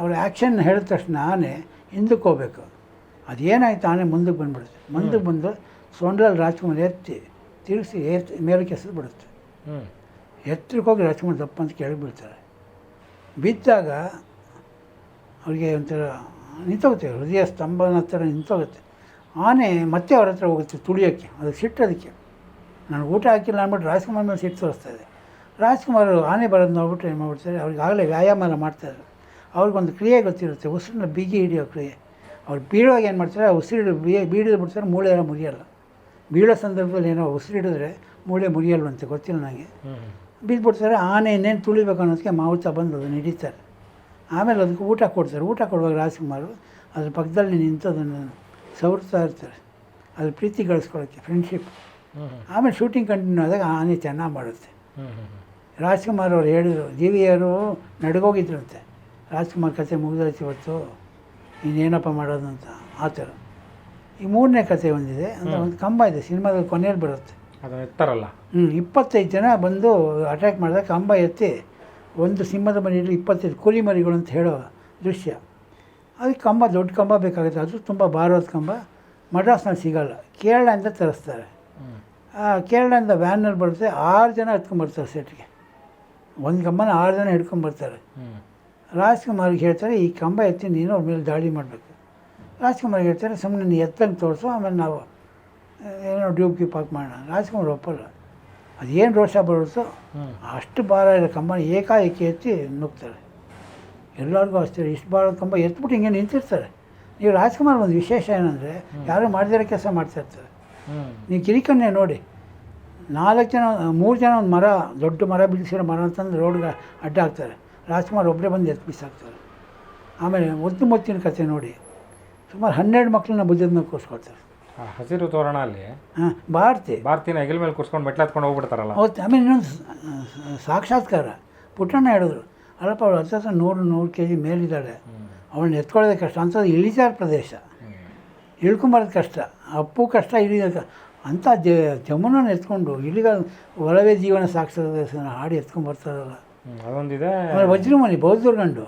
ಅವ್ರ ಆ್ಯಕ್ಷನ್ ಹೇಳಿದ ತಕ್ಷಣ ಆನೆ ಹಿಂದಕ್ಕೆ ಹೋಗ್ಬೇಕು. ಅದೇನಾಯ್ತು ಆನೆ ಮುಂದಕ್ಕೆ ಬಂದ್ಬಿಡುತ್ತೆ. ಮುಂದಕ್ಕೆ ಬಂದು ಸೊಂಡ್ರಲ್ಲಿ ರಾಜ್ಕುಮಾರ್ ಎತ್ತಿ ತಿರುಗಿಸಿ ಎತ್ತಿ ಮೇಲಕ್ಕೆ ಎಸೆದು ಬಿಡುತ್ತೆ ಹ್ಞೂ ಎತ್ತರಕ್ಕೆ ಹೋಗಿ ರಾಜ್ಕುಮಾರ್ ದಪ್ಪ ಅಂತ ಕೇಳಿಬಿಡ್ತಾರೆ ಬಿದ್ದಾಗ ಅವ್ರಿಗೆ ಒಂಥರ ನಿಂತೋಗುತ್ತೆ, ಹೃದಯ ಸ್ತಂಭನ ಹತ್ರ ನಿಂತೋಗುತ್ತೆ. ಆನೆ ಮತ್ತೆ ಅವ್ರ ಹತ್ರ ಹೋಗುತ್ತೆ ತುಳಿಯೋಕ್ಕೆ ಅದು ಸಿಟ್ಟದಕ್ಕೆ. ನಾನು ಊಟ ಹಾಕಿಲ್ಲ ಅಂದ್ಬಿಟ್ಟು ರಾಜ್ಕುಮಾರ್ ಮೇಲೆ ಸಿಟ್ಟು ತೋರಿಸ್ತಾ ಇದೆ. ರಾಜ್ಕುಮಾರ್ ಆನೆ ಬರೋದು ನೋಡ್ಬಿಟ್ಟು ಏನು ಮಾಡ್ಬಿಡ್ತಾರೆ, ಅವ್ರಿಗೆ ಆಗಲೇ ವ್ಯಾಯಾಮ ಎಲ್ಲ ಮಾಡ್ತಾಯಿದ್ರು ಅವ್ರಿಗೊಂದು ಕ್ರಿಯೆ ಗೊತ್ತಿರುತ್ತೆ ಉಸಿರನ್ನ ಬಿಗಿ ಹಿಡಿಯೋ ಕ್ರಿಯೆ. ಅವ್ರು ಬೀಳುವಾಗ ಏನು ಮಾಡ್ತಾರೆ, ಆ ಉಸಿರು ಬೀ, ಬೀಳಿದು ಬಿಡ್ತಾರೆ, ಮೂಳೆ ಎಲ್ಲ ಮುರಿಯಲ್ಲ. ಬೀಳೋ ಸಂದರ್ಭದಲ್ಲಿ ಏನೋ ಉಸಿರಿಡಿದ್ರೆ ಮೂಳೆ ಮುರಿಯಲ್ವಂತೆ, ಗೊತ್ತಿಲ್ಲ ನನಗೆ ಬಿದ್ದುಬಿಡ್ತಾರೆ ಆನೆ ಇನ್ನೇನು ತುಳಿಬೇಕು ಅನ್ನೋದಕ್ಕೆ ಮಾವುತ ಬಂದು ಅದನ್ನು ಹಿಡಿತಾರೆ. ಆಮೇಲೆ ಅದಕ್ಕೆ ಊಟ ಕೊಡ್ತಾರೆ. ಊಟ ಕೊಡುವಾಗ ರಾಜ್ಕುಮಾರ್ ಅದ್ರ ಪಕ್ಕದಲ್ಲಿ ನಿಂತು ಅದನ್ನು ಸವರ್ತಾ ಇರ್ತಾರೆ. ಅದ್ರ ಪ್ರೀತಿ ಗಳಿಸ್ಕೊಳ್ಳೋಕ್ಕೆ ಫ್ರೆಂಡ್ಶಿಪ್ ಆಮೇಲೆ ಶೂಟಿಂಗ್ ಕಂಟಿನ್ಯೂ ಆದಾಗ ಆನೆ ಚೆನ್ನಾಗಿ ಮಾಡುತ್ತೆ. ರಾಜ್ಕುಮಾರ್ ಅವ್ರು ಹೇಳಿದರು ದೇವಿಯರು ನಡ್ಗೋಗಿದ್ರಂತೆ. ರಾಜ್ಕುಮಾರ್ ಕತೆ ಮುಗಿದೈತೆ ಇವತ್ತು. ಇನ್ನೇನಪ್ಪ ಮಾಡೋದು ಅಂತ ಆ ಥರ. ಈ ಮೂರನೇ ಕತೆ ಒಂದಿದೆ. ಅಂದರೆ ಒಂದು ಕಂಬ ಇದೆ ಸಿನಿಮಾದಲ್ಲಿ ಕೊನೆಯಲ್ಲಿ ಬರುತ್ತೆ. ಅದನ್ನ ಎತ್ತಾರಲ್ಲ. ಹ್ಞೂ ಇಪ್ಪತ್ತೈದು ಜನ ಬಂದು ಅಟ್ಯಾಕ್ ಮಾಡಿದಾಗ ಕಂಬ ಎತ್ತಿ ಒಂದು ಸಿಂಹದ ಮನೆಯಲ್ಲಿ ಇಪ್ಪತ್ತೈದು ಕುರಿ ಮರಿಗಳು ಅಂತ ಹೇಳೋ ದೃಶ್ಯ. ಅದಕ್ಕೆ ಕಂಬ ದೊಡ್ಡ ಕಂಬ ಬೇಕಾಗುತ್ತೆ. ಅದು ತುಂಬ ಭಾರವಾದ ಕಂಬ. ಮಡ್ರಾಸ್ನಲ್ಲಿ ಸಿಗಲ್ಲ. ಕೇರಳದಿಂದ ತರಿಸ್ತಾರೆ. ಕೇರಳದಿಂದ ವ್ಯಾನಲ್ಲಿ ಬರುತ್ತೆ. ಆರು ಜನ ಹತ್ಕೊಂಡ್ಬರ್ತಾರೆ ಸೆಟ್ಗೆ. ಒಂದು ಕಂಬನ ಆರು ಜನ ಹಿಡ್ಕೊಂಡ್ಬರ್ತಾರೆ. ರಾಜ್ಕುಮಾರ್ಗೆ ಹೇಳ್ತಾರೆ ಈ ಕಂಬ ಎತ್ತಿ ನೀನು ಅವ್ರ ಮೇಲೆ ದಾಳಿ ಮಾಡಬೇಕು. ರಾಜ್ಕುಮಾರ್ಗೆ ಹೇಳ್ತಾರೆ ಸುಮ್ಮನೆ ನೀನು ಎತ್ತಂಗೆ ತೋರಿಸು ಆಮೇಲೆ ನಾವು ಏನೋ ಡ್ಯೂಬ್ ಕೀಪ್ ಹಾಕಿ ಮಾಡೋಣ. ರಾಜ್ಕುಮಾರ್ ಒಪ್ಪಲ್ಲ. ಅದೇನು ರೋಷ ಬರುತ್ತೋ. ಅಷ್ಟು ಭಾರ ಇರೋ ಕಂಬ ಏಕಾಏಕಿ ಎತ್ತಿ ನುಗ್ತಾರೆ. ಎಲ್ಲರಿಗೂ ಅಷ್ಟೇ. ಇಷ್ಟು ಭಾರ ಕಂಬ ಎತ್ಬಿಟ್ಟು ಹಿಂಗೆ ನಿಂತಿರ್ತಾರೆ. ನೀವು ರಾಜ್ಕುಮಾರ್ ಒಂದು ವಿಶೇಷ ಏನಂದರೆ, ಯಾರು ಮಾಡಿದಿರೋ ಕೆಲಸ ಮಾಡ್ತಾಯಿರ್ತಾರೆ ನೀವು ಕಿರಿಕನ್ನೇ ನೋಡಿ, ನಾಲ್ಕು ಜನ, ಮೂರು ಜನ ಒಂದು ಮರ, ದೊಡ್ಡ ಮರ ಬಿಡಿಸಿರೋ ಮರ ಅಂತಂದ್ರೆ ರೋಡ್ಗೆ ಅಡ್ಡ ಹಾಕ್ತಾರೆ. ರಾಜ್ಕುಮಾರ್ ಒಬ್ಬರೇ ಬಂದು ಎತ್ತು ಬಿಸಾಕ್ತಾರೆ. ಆಮೇಲೆ ಮುದ್ದು ಮುತ್ತಿನ ಕತೆ ನೋಡಿ, ಸುಮಾರು ಹನ್ನೆರಡು ಮಕ್ಕಳನ್ನ ಮೇಲೆ ಕೂರಿಸ್ಕೊಳ್ತಾರೆ. ಆ ಹಸಿರು ತೋರಣ ಅಲ್ಲಿ ಹಾಂ ಭಾರತಿ. ಭಾರತೀನ ಹೆಗಲ ಮೇಲೆ ಕೂರ್ಸ್ಕೊಂಡು ಮೆಟ್ಲು ಹತ್ಕೊಂಡು ಹೋಗ್ಬಿಡ್ತಾರಲ್ಲ. ಅವತ್ತು ಆಮೇಲೆ ಇನ್ನೊಂದು ಸಾಕ್ಷಾತ್ಕಾರ. ಪುಟ್ಟಣ್ಣ ಹೇಳಿದ್ರು ಅಲ್ಲಪ್ಪ ಅವಳು ಹತ್ತತ್ರ ನೂರು ನೂರು ಕೆ ಜಿ ಮೇಲಿದ್ದಾಳೆ. ಅವಳನ್ನ ಎತ್ಕೊಳ್ಳೋದೇ ಕಷ್ಟ. ಅಂಥದ್ದು ಇಳಿಜಾರ ಪ್ರದೇಶ. ಇಳ್ಕೊಂಬರೋದು ಕಷ್ಟ. ಅಪ್ಪು ಕಷ್ಟ ಇಳಿದ ಅಂಥ ಜ ಜಮುನನ್ನು ಎತ್ಕೊಂಡು ಇಲ್ಲಿಗ ಒಲವೇ ಜೀವನ ಸಾಕ್ಷರ ಹಾಡಿ ಎತ್ಕೊಂಡ್ಬರ್ತಾರಲ್ಲ ಬರ್ತಾರಲ್ಲ ಅದೊಂದಿದೆ. ವಜ್ರಮಣಿ ಬೌದ್ಧರ್ಗಂಡು.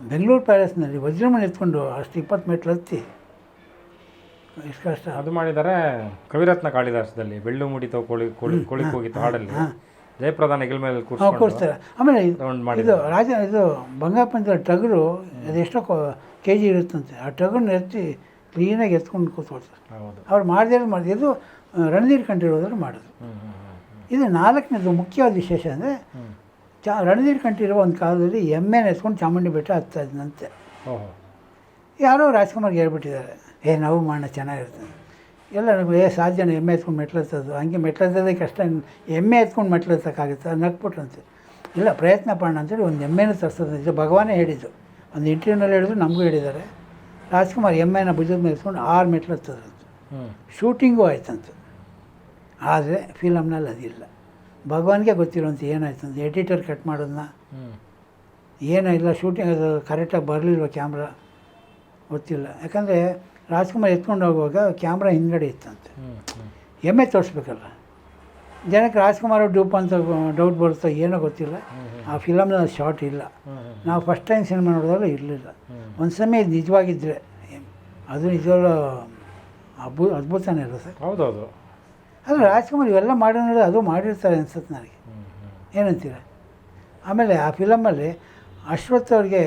ಬೆಂಗಳೂರು ಪ್ಯಾಲೇಸ್ನಲ್ಲಿ ವಜ್ರಮಣಿ ಎತ್ಕೊಂಡು ಅಷ್ಟು ಇಪ್ಪತ್ತು ಮೆಟ್ಲು ಹತ್ತಿ ಕಷ್ಟ ಅದು ಮಾಡಿದ್ದಾರೆ ಕವಿರತ್ನ ಕಾಳಿದಾಸದಲ್ಲಿ ಬೆಳ್ಳು ಮುಡಿತೋ ಕೋಳಿ ಕೋಳಿ ಕೋಳಿ ಹೋಗಿತ್ತು ಹಾಡಲ್ಲಿ ಜಯಪ್ರಧಾನ ಹೆಗಲ್ ಮೇಲೆ ಕೂರಿಸ್ತಾರೆ. ಆಮೇಲೆ ಇದು- ರಾಜ ಇದು ಬಂಗಾಪಂಚ ಟಗರು ಅದೆಷ್ಟೋ ಕೆ ಜಿ ಇರುತ್ತಂತೆ. ಆ ಟಗರ್ನ ಎತ್ತಿ ಕ್ಲೀನಾಗಿ ಎತ್ಕೊಂಡು ಕೂತ್ಕೊಳ್ತಾರೆ. ಹೌದು. ಅವ್ರು ಮಾಡಿದ್ರೆ ಮಾಡಿದೆ ಇದು ರಣಧೀರ್ ಕಂಠೀರೋದ್ರು ಹ್ಮ್ ಇದು ನಾಲ್ಕನೇದು ಮುಖ್ಯವಾದ ವಿಶೇಷ ಅಂದರೆ. ಚಾ ರಣಧೀರ್ ಕಂಠೀರೋ ಒಂದು ಕಾಲದಲ್ಲಿ ಎಮ್ಮೆನ ಎತ್ಕೊಂಡು ಚಾಮುಂಡಿ ಬೆಟ್ಟ ಹತ್ತಾ ಇದ್ದಂತೆ ಓಹೋ. ಯಾರೋ ರಾಜ್ಕುಮಾರ್ಗೆ ಹೇಳ್ಬಿಟ್ಟಿದ್ದಾರೆ. ಏ ನಾವು ಮಾಡೋಣ ಚೆನ್ನಾಗಿರ್ತದೆ ಎಲ್ಲ ನಮಗೆ ಏ ಸಾಧ್ಯನ ಎಮ್ಮೆ ಎತ್ಕೊಂಡು ಮೆಟ್ಲು ಹತ್ತೋದು ಹಂಗೆ ಮೆಟ್ಲು ಹತ್ತೋದೇ ಕಷ್ಟ. ಎಮ್ಮೆ ಎತ್ಕೊಂಡು ಮೆಟ್ಲು ಹತ್ತಕ್ಕಾಗುತ್ತೆ ಅದು ನಕ್ಬಿಟ್ರಂತೆ ಇಲ್ಲ ಪ್ರಯತ್ನ ಪಡೋಣ ಅಂತೇಳಿ ಒಂದು ಎಮ್ಮೆನೂ ತರಿಸೋದು ಇದು ಭಗವಾನೇ ಹೇಳಿದ್ದು. ಒಂದು ಇಂಟರ್ವ್ಯೂನಲ್ಲಿ ಹೇಳಿದ್ರು ನಮಗೂ ಹೇಳಿದ್ದಾರೆ. ರಾಜ್ಕುಮಾರ್ ಎಮ್ಮೆನ ಭುಜದ ಮೇಲೆ ಎತ್ಕೊಂಡು ಆರು ಮೆಟ್ಲು ಹತ್ತದಂತೆ ಶೂಟಿಂಗು ಆಯ್ತಂತೆ. ಆದರೆ ಫಿಲಮ್ನಲ್ಲಿ ಅದಿಲ್ಲ. ಭಗವಾನ್ಗೆ ಗೊತ್ತಿರೋಂಥ ಏನಾಯ್ತು ಅಂತ ಎಡಿಟರ್ ಕಟ್ ಮಾಡೋದನ್ನ ಏನೂ ಇಲ್ಲ ಶೂಟಿಂಗ್ ಅದು ಕರೆಕ್ಟಾಗಿ ಬರಲಿಲ್ವ ಕ್ಯಾಮ್ರಾ? ಗೊತ್ತಿಲ್ಲ. ಯಾಕಂದರೆ ರಾಜ್ಕುಮಾರ್ ಎತ್ಕೊಂಡು ಹೋಗುವಾಗ ಕ್ಯಾಮ್ರಾ ಹಿಂದ್ಗಡೆ ಇತ್ತಂತೆ. ಎಮ್ಮೆ ತೋರಿಸ್ಬೇಕಲ್ಲ. ಜನಕ್ಕೆ ರಾಜ್ಕುಮಾರ್ ಡೂಪ್ ಅಂತ ಡೌಟ್ ಬರುತ್ತೋ ಏನೋ ಗೊತ್ತಿಲ್ಲ. ಆ ಫಿಲಮ್ನ ಶಾರ್ಟ್ ಇಲ್ಲ. ನಾವು ಫಸ್ಟ್ ಟೈಮ್ ಸಿನಿಮಾ ನೋಡಿದಾಗ ಇರಲಿಲ್ಲ. ಒಂದು ಸಮಯ ಇದು ನಿಜವಾಗಿದ್ದರೆ ಅದು ನಿಜವಾಗ ಅದ್ಭು ಅದ್ಭುತನೇ ಇರೋ ಸರ್? ಹೌದೌದು. ಅಲ್ಲ ರಾಜ್ಕುಮಾರ್ ಇವೆಲ್ಲ ಮಾಡಿ ನೋಡಿದ್ರೆ ಅದು ಮಾಡಿರ್ತಾರೆ ಅನ್ಸುತ್ತೆ ನನಗೆ. ಏನಂತೀರ? ಆಮೇಲೆ ಆ ಫಿಲಮಲ್ಲಿ ಅಶ್ವಥ್ ಅವ್ರಿಗೆ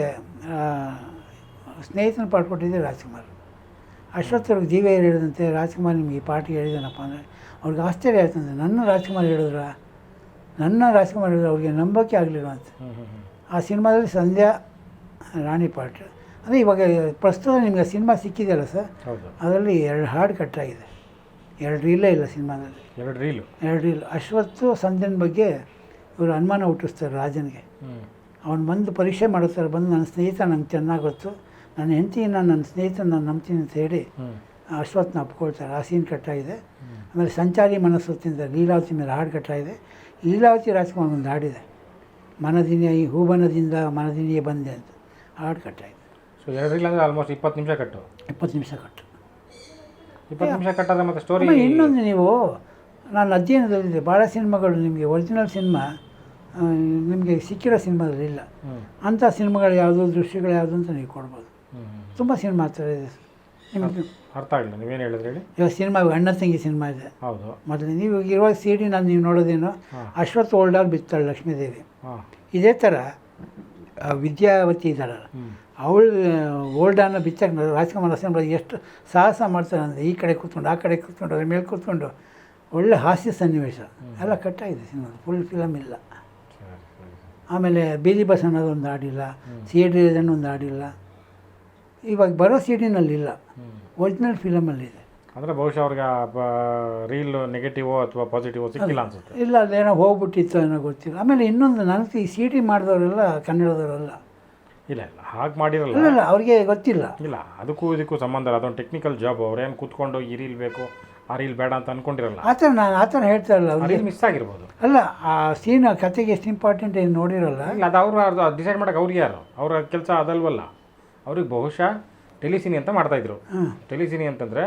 ಸ್ನೇಹಿತನ ಪಾಠ ಕೊಟ್ಟಿದ್ದೆ ರಾಜ್ಕುಮಾರ್. ಅಶ್ವಥ್ ಅವ್ರಿಗೆ ಜೀವ ಹೇಳಿದಂತೆ ರಾಜ್ಕುಮಾರ್ ನಿಮ್ಗೆ ಈ ಪಾಠ ಹೇಳಿದ್ದಾನಪ್ಪ ಅಂದರೆ ಅವ್ರಿಗೆ ಆಶ್ಚರ್ಯ ಆಯ್ತಂದ್ರೆ ನನ್ನ ರಾಜ್ಕುಮಾರ್ ಹೇಳಿದ್ರ? ನನ್ನ ರಾಜ್ಕುಮಾರ್ ಹೇಳಿದ್ರೆ ಅವ್ರಿಗೆ ನಂಬೋಕೆ ಆಗಲಿಲ್ಲ ಅಂತ. ಆ ಸಿನಿಮಾದಲ್ಲಿ ಸಂಧ್ಯಾ ರಾಣಿ ಪಾಠ ಅಂದರೆ ಇವಾಗ ಪ್ರಸ್ತುತ ನಿಮಗೆ ಸಿನಿಮಾ ಸಿಕ್ಕಿದೆಯಲ್ಲ ಸರ್? ಅದರಲ್ಲಿ ಎರಡು ಹಾಡು ಕಟ್ಟಾಗಿದೆ ಎರಡು ರೀಲೇ ಇಲ್ಲ ಸಿನಿಮಾದಲ್ಲಿ. ಎರಡು ರೀಲು. ಎರಡು ರೀಲ್. ಅಶ್ವತ್ಥು ಸಂಧ್ಯನ ಬಗ್ಗೆ ಇವರು ಅನುಮಾನ ಹುಟ್ಟಿಸ್ತಾರೆ ರಾಜನಿಗೆ. ಅವನು ಬಂದು ಪರೀಕ್ಷೆ ಮಾಡುತ್ತಾರೆ ಬಂದು ನನ್ನ ಸ್ನೇಹಿತ ನಂಗೆ ಚೆನ್ನಾಗಿ ಗೊತ್ತು. ನನ್ನ ಹೆಂಡತಿನ ನನ್ನ ಸ್ನೇಹಿತನ ನಾನು ನಂಬ್ತೀನಿ ಅಂತ ಹೇಳಿ ಅಶ್ವತ್ನ ಒಪ್ಕೊಳ್ತಾರೆ ಆ ಸೀನ್ ಕಟ್ಟಾಗಿದೆ. ಆಮೇಲೆ ಸಂಚಾರಿ ಮನಸ್ಸು ತಿಂದ ಲೀಲಾವತಿ ಮೇಲೆ ಹಾಡು ಕಟ್ಟಾಗಿದೆ ಲೀಲಾವತಿ ರಾಜ್ಕುಮಾರ್ ಒಂದು ಹಾಡಿದೆ. ಮನದಿನಿಯ ಈ ಹೂಬನದಿಂದ ಮನದಿನಿಯೇ ಬಂದೆ ಅಂತ ಹಾಡು ಕಟ್ಟಾಗಿದೆ ಸೊ ಎರಡು ರೀಲ್ ಆಲ್ಮೋಸ್ಟ್ ಇಪ್ಪತ್ತು ನಿಮಿಷ ಕಟ್ಟು. ಇಪ್ಪತ್ತು ನಿಮಿಷ ಕಟ್ಟು. ಇಪ್ಪತ್ತು ನಿಮಿಷ ಕಟ್ಟಾದ್ರೆ ಮತ್ತೆ ಸ್ಟೋರಿ ಇನ್ನೊಂದು ನೀವು ನಾನು ಅಧ್ಯಯನದಲ್ಲಿದ್ದೆ. ಭಾಳ ಸಿನಿಮಾಗಳು ನಿಮಗೆ ಒರಿಜಿನಲ್ ಸಿನಿಮಾ ನಿಮಗೆ ಸಿಕ್ಕಿರೋ ಸಿನಿಮಾದಲ್ಲಿ ಇಲ್ಲ. ಅಂಥ ಸಿನಿಮಾಗಳು ಯಾವುದು ದೃಶ್ಯಗಳು ಯಾವುದು ಅಂತ ನೀವು ಕೊಡ್ಬೋದು. ತುಂಬ ಸಿನಿಮಾ ಆಗ್ತದೆ ನಿಮಗೆ ಅರ್ಥ ಆಗಿಲ್ಲ ನೀವೇನು ಹೇಳಿದ್ರೆ ಹೇಳಿ? ಇವಾಗ ಸಿನಿಮಾ ಅಣ್ಣ ತಂಗಿ ಸಿನಿಮಾ ಇದೆ. ಹೌದು. ಮೊದಲು ನೀವು ಇರುವಾಗ ಸಿ ಡಿ ನಾನು ನೀವು ನೋಡೋದೇನು? ಅಶ್ವಥ್ ಆಗಿ ಬಿತ್ತಾಳೆ ಲಕ್ಷ್ಮೀದೇವಿ. ಇದೇ ಥರ ವಿದ್ಯಾವತಿ ಇದ್ದಾಳಲ್ಲ ಹ್ಞೂ ಅವಳು ಓಲ್ಡಾನ ಬಿಚ್ಚಕ್ಕೆ ರಾಜ್ಕುಮಾರ್ ಸಿನಿಮಾ ಎಷ್ಟು ಸಾಹಸ ಮಾಡ್ತಾರೆ ಅಂದರೆ ಈ ಕಡೆ ಕೂತ್ಕೊಂಡು ಆ ಕಡೆ ಕೂತ್ಕೊಂಡು ಅದ್ರ ಮೇಲೆ ಕೂತ್ಕೊಂಡು ಒಳ್ಳೆ ಹಾಸ್ಯ ಸನ್ನಿವೇಶ. ಎಲ್ಲ ಕಟ್ಟಾಗಿದೆ ಸಿನಿಮಾ ಫುಲ್ ಫಿಲಮ್ ಇಲ್ಲ. ಆಮೇಲೆ ಬೀದಿ ಬಸ್ ಅನ್ನೋದೊಂದು ಆಡಿಲ್ಲ ಸಿ ಡಿ ಒಂದು ಹಾಡಿಲ್ಲ. ಇವಾಗ ಬರೋ ಸೀಟಿನಲ್ಲಿಲ್ಲ ಒರಿಜಿನಲ್ ಫಿಲಮಲ್ಲಿದೆ. ಅಂದರೆ ಬಹುಶಃ ಅವ್ರಿಗೆ ರೀಲ್ ನೆಗೆಟಿವೋ ಅಥವಾ ಪಾಸಿಟಿವೋ ಸಿಕ್ಕಿಲ್ಲ ಅನ್ಸುತ್ತೆ. ಇಲ್ಲ ಅದೇನೋ ಹೋಗ್ಬಿಟ್ಟಿತ್ತು ಏನೋ ಗೊತ್ತಿಲ್ಲ. ಆಮೇಲೆ ಇನ್ನೊಂದು ನನಗೆ ಈ ಸಿ ಟಿ ಮಾಡಿದವರೆಲ್ಲ ಕನ್ನಡದವರೆಲ್ಲ. ಇಲ್ಲ ಇಲ್ಲ ಹಾಗೆ ಮಾಡಿರಲ್ಲ. ಇಲ್ಲ ಇಲ್ಲ ಅವ್ರಿಗೆ ಗೊತ್ತಿಲ್ಲ. ಇಲ್ಲ ಅದಕ್ಕೂ ಇದಕ್ಕೂ ಸಂಬಂಧ ಇಲ್ಲ. ಅದೊಂದು ಟೆಕ್ನಿಕಲ್ ಜಾಬ್ ಅವ್ರೇನು ಕೂತ್ಕೊಂಡು ಈ ರೀಲ್ ಬೇಕು ಆ ರೀಲ್ ಬೇಡ ಅಂತ ಅನ್ಕೊಂಡಿರಲ್ಲ. ಆ ಥರ ನಾನು ಆ ಥರ ಹೇಳ್ತಾ ಇಲ್ಲ ಅವ್ರಿಗೆ. ಮಿಸ್ ಆಗಿರ್ಬೋದು. ಅಲ್ಲ ಆ ಸೀನ್ ಕತೆಗೆ ಎಷ್ಟು ಇಂಪಾರ್ಟೆಂಟ್ ಏನು ನೋಡಿರಲ್ಲ. ಇಲ್ಲ ಅದು ಅವರು ಡಿಸೈಡ್ ಮಾಡೋಕೆ ಅವ್ರಿಗೆ ಯಾರು? ಅವರ ಕೆಲಸ ಅದಲ್ವಲ್ಲ. ಅವ್ರಿಗೆ ಬಹುಶಃ ಟೆಲಿಸಿನಿ ಅಂತ ಮಾಡ್ತಾಯಿದ್ರು ಇದ್ರು. ಟೆಲಿಸಿನಿ ಅಂತಂದರೆ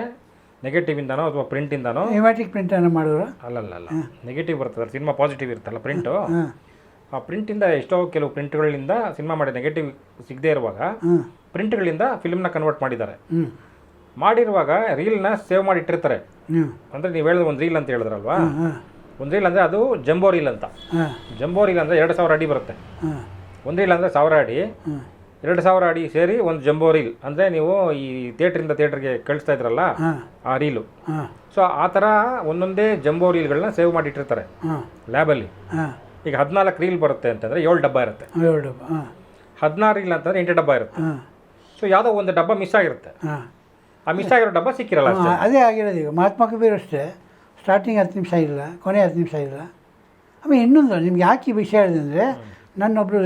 ನೆಗೆಟಿವಿಂದನೋ ಅಥವಾ ಪ್ರಿಂಟಿಂದನೋ ಪ್ರಿಂಟ್ ಪ್ರಿಂಟನ್ನು ಮಾಡಿದ್ರು ಅಲ್ಲಲ್ಲ ಅಲ್ಲ ನೆಗೆಟಿವ್ ಬರ್ತದೆ ಸಿನಿಮಾ ಪಾಸಿಟಿವ್ ಇರುತ್ತಲ್ಲ ಪ್ರಿಂಟು ಆ ಪ್ರಿಂಟಿಂದ ಎಷ್ಟೋ ಕೆಲವು ಪ್ರಿಂಟ್ಗಳಿಂದ ಸಿನಿಮಾ ಮಾಡಿ ನೆಗೆಟಿವ್ ಸಿಗದೇ ಇರುವಾಗ ಪ್ರಿಂಟ್ಗಳಿಂದ ಫಿಲ್ಮ್ನ ಕನ್ವರ್ಟ್ ಮಾಡಿದ್ದಾರೆ. ಮಾಡಿರುವಾಗ ರೀಲ್ನ ಸೇವ್ ಮಾಡಿ ಇಟ್ಟಿರ್ತಾರೆ. ಅಂದ್ರೆ ನೀವು ಹೇಳಿದ್ರೆ ಒಂದು ರೀಲ್ ಅಂತ ಹೇಳಿದ್ರಲ್ವಾ? ಒಂದು ರೀಲ್ ಅಂದರೆ ಅದು ಜಂಬೋ ರೀಲ್ ಅಂತ. ಜಂಬೋ ರೀಲ್ ಅಂದರೆ ಎರಡು ಸಾವಿರ ಅಡಿ ಬರುತ್ತೆ. ಒಂದು ರೀಲ್ ಅಂದರೆ ಸಾವಿರ ಅಡಿ. ಎರಡು ಸಾವಿರ ಅಡಿ ಸೇರಿ ಒಂದು ಜಂಬೋ ರೀಲ್. ಅಂದರೆ ನೀವು ಈ ಥಿಯೇಟ್ರಿಂದ ಥಿಯೇಟ್ರಿಗೆ ಕಳಿಸ್ತಾ ಇದ್ರಲ್ಲ ಆ ರೀಲು. ಹಾಂ. ಸೊ ಆ ಥರ ಒಂದೊಂದೇ ಜಂಬೋ ರೀಲ್ಗಳನ್ನ ಸೇವ್ ಮಾಡಿ ಇಟ್ಟಿರ್ತಾರೆ ಹಾಂ. ಲ್ಯಾಬಲ್ಲಿ. ಹಾಂ. ಈಗ ಹದಿನಾಲ್ಕು ರೀಲ್ ಬರುತ್ತೆ ಅಂತಂದರೆ ಏಳು ಡಬ್ಬ ಇರುತ್ತೆ. ಏಳು ಡಬ್ಬ ಹಾಂ. ಹದಿನಾರು ರೀಲ್ ಅಂತಂದರೆ ಎಂಟು ಡಬ್ಬ ಇರುತ್ತೆ. ಹಾಂ. ಸೊ ಯಾವುದೋ ಒಂದು ಡಬ್ಬ ಮಿಸ್ ಆಗಿರುತ್ತೆ. ಹಾಂ. ಆ ಮಿಸ್ ಆಗಿರೋ ಡಬ್ಬ ಸಿಕ್ಕಿರಲ್ಲ ಅದೇ ಆಗಿರೋದು ಈಗ. ಮಹಾತ್ಮ ಕಬೀರ್ ಅಷ್ಟೇ. ಸ್ಟಾರ್ಟಿಂಗ್ ಹತ್ತು ನಿಮಿಷ ಇಲ್ಲ ಕೊನೆ ಹತ್ತು ನಿಮಿಷ ಇಲ್ಲ. ಆಮೇಲೆ ಇನ್ನೊಂದು ನಿಮ್ಗೆ ಯಾಕೆ ಈ ವಿಷಯ ಹೇಳಿದೆ ಅಂದರೆ ನನ್ನೊಬ್ಬರು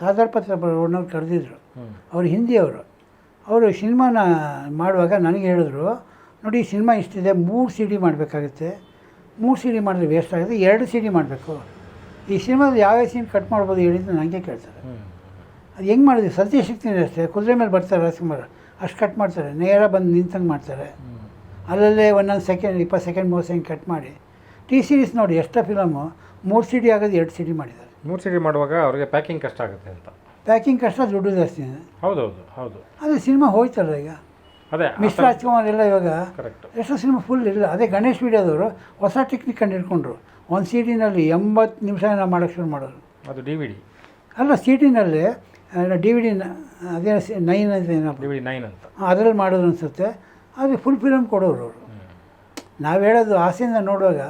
ಸಾಧಾರ ಪತ್ರ ಬರೋರ್ನವ್ರು ಕರೆದಿದ್ರು. ಅವರು ಹಿಂದಿಯವರು ಅವರು. ಸಿನಿಮಾನ ಮಾಡುವಾಗ ನನಗೆ ಹೇಳಿದ್ರು ನೋಡಿ ಈ ಸಿನಿಮಾ ಇಷ್ಟಿದೆ ಮೂರು ಸಿ ಡಿ ಮಾಡಬೇಕಾಗುತ್ತೆ. ಮೂರು ಸಿ ಡಿ ಮಾಡಿದ್ರೆ ವೇಸ್ಟ್ ಆಗುತ್ತೆ ಎರಡು ಸಿ ಡಿ ಮಾಡಬೇಕು. ಈ ಸಿನಿಮಾದ ಯಾವ ಸೀನ್ ಕಟ್ ಮಾಡ್ಬೋದು ಹೇಳಿದ್ರು ನನಗೆ ಕೇಳ್ತಾರೆ. ಅದು ಹೆಂಗೆ ಮಾಡಿದ್ವಿ ಸತ್ಯಶಕ್ತಿ ಅಷ್ಟೇ ಕುದುರೆ ಮೇಲೆ ಬರ್ತಾರೆ ರಾಜ್ಕುಮಾರ್. ಅಷ್ಟು ಕಟ್ ಮಾಡ್ತಾರೆ ನೇರ ಬಂದು ನಿಂತಂಗೆ ಮಾಡ್ತಾರೆ. ಅಲ್ಲಲ್ಲೇ ಒಂದೊಂದು ಸೆಕೆಂಡ್ ಇಪ್ಪತ್ತು ಸೆಕೆಂಡ್ ಮೂವತ್ತು ಸೆಕೆಂಡ್ ಕಟ್ ಮಾಡಿ. ಟಿ ಸೀರೀಸ್ ನೋಡಿ ಎಷ್ಟೋ ಫಿಲಮು ಮೂರು ಸಿ ಡಿ ಆಗೋದು ಎರಡು ಸಿ ಡಿ ಮಾಡಿದ್ದಾರೆ. ಮೂರು ಸಿಡಿ ಮಾಡುವಾಗ ಅವ್ರಿಗೆ ಪ್ಯಾಕಿಂಗ್ ಕಷ್ಟ ಆಗುತ್ತೆ ಅಂತ. ಪ್ಯಾಕಿಂಗ್ ಕಷ್ಟ ದುಡ್ಡು ಜಾಸ್ತಿ ಹೌದೌದು ಹೌದು. ಅದೇ ಸಿನಿಮಾ ಹೋಯ್ತಲ್ಲ ಈಗ? ಅದೇ ಮಿಸ್ ರಾಜ್ಕುಮಾರ್ ಎಲ್ಲ ಇವಾಗ ಕರೆಕ್ಟ್ ಎಷ್ಟೋ ಸಿನಿಮಾ ಫುಲ್ ಇಲ್ಲ. ಅದೇ ಗಣೇಶ್ ವಿಡಿಯೋದವರು ಹೊಸ ಟೆಕ್ನಿಕ್ ಕಂಡು ಹಿಡ್ಕೊಂಡ್ರು ಒಂದು ಸಿ ಡಿನಲ್ಲಿ ಎಂಬತ್ತು ನಿಮಿಷ ಏನೋ ಮಾಡೋಕ್ಕೆ ಶುರು ಮಾಡೋರು. ಅದು ಡಿ ವಿ ಡಿ ಅಲ್ಲ ಸಿ ಡಿನಲ್ಲಿ ಡಿ ವಿ ಡಿ ಅದೇ ನೈನ್ ಅಂತ ಏನಪ್ಪ? ಡಿ ವಿ ಡಿ ನೈನ್ ಅಂತ. ಅದರಲ್ಲಿ ಮಾಡೋದು ಅನಿಸುತ್ತೆ. ಅದು ಫುಲ್ ಫಿಲಮ್ ಕೊಡೋರು ಅವರು. ನಾವು ಹೇಳೋದು ಆಸೆಯಿಂದ ನೋಡುವಾಗ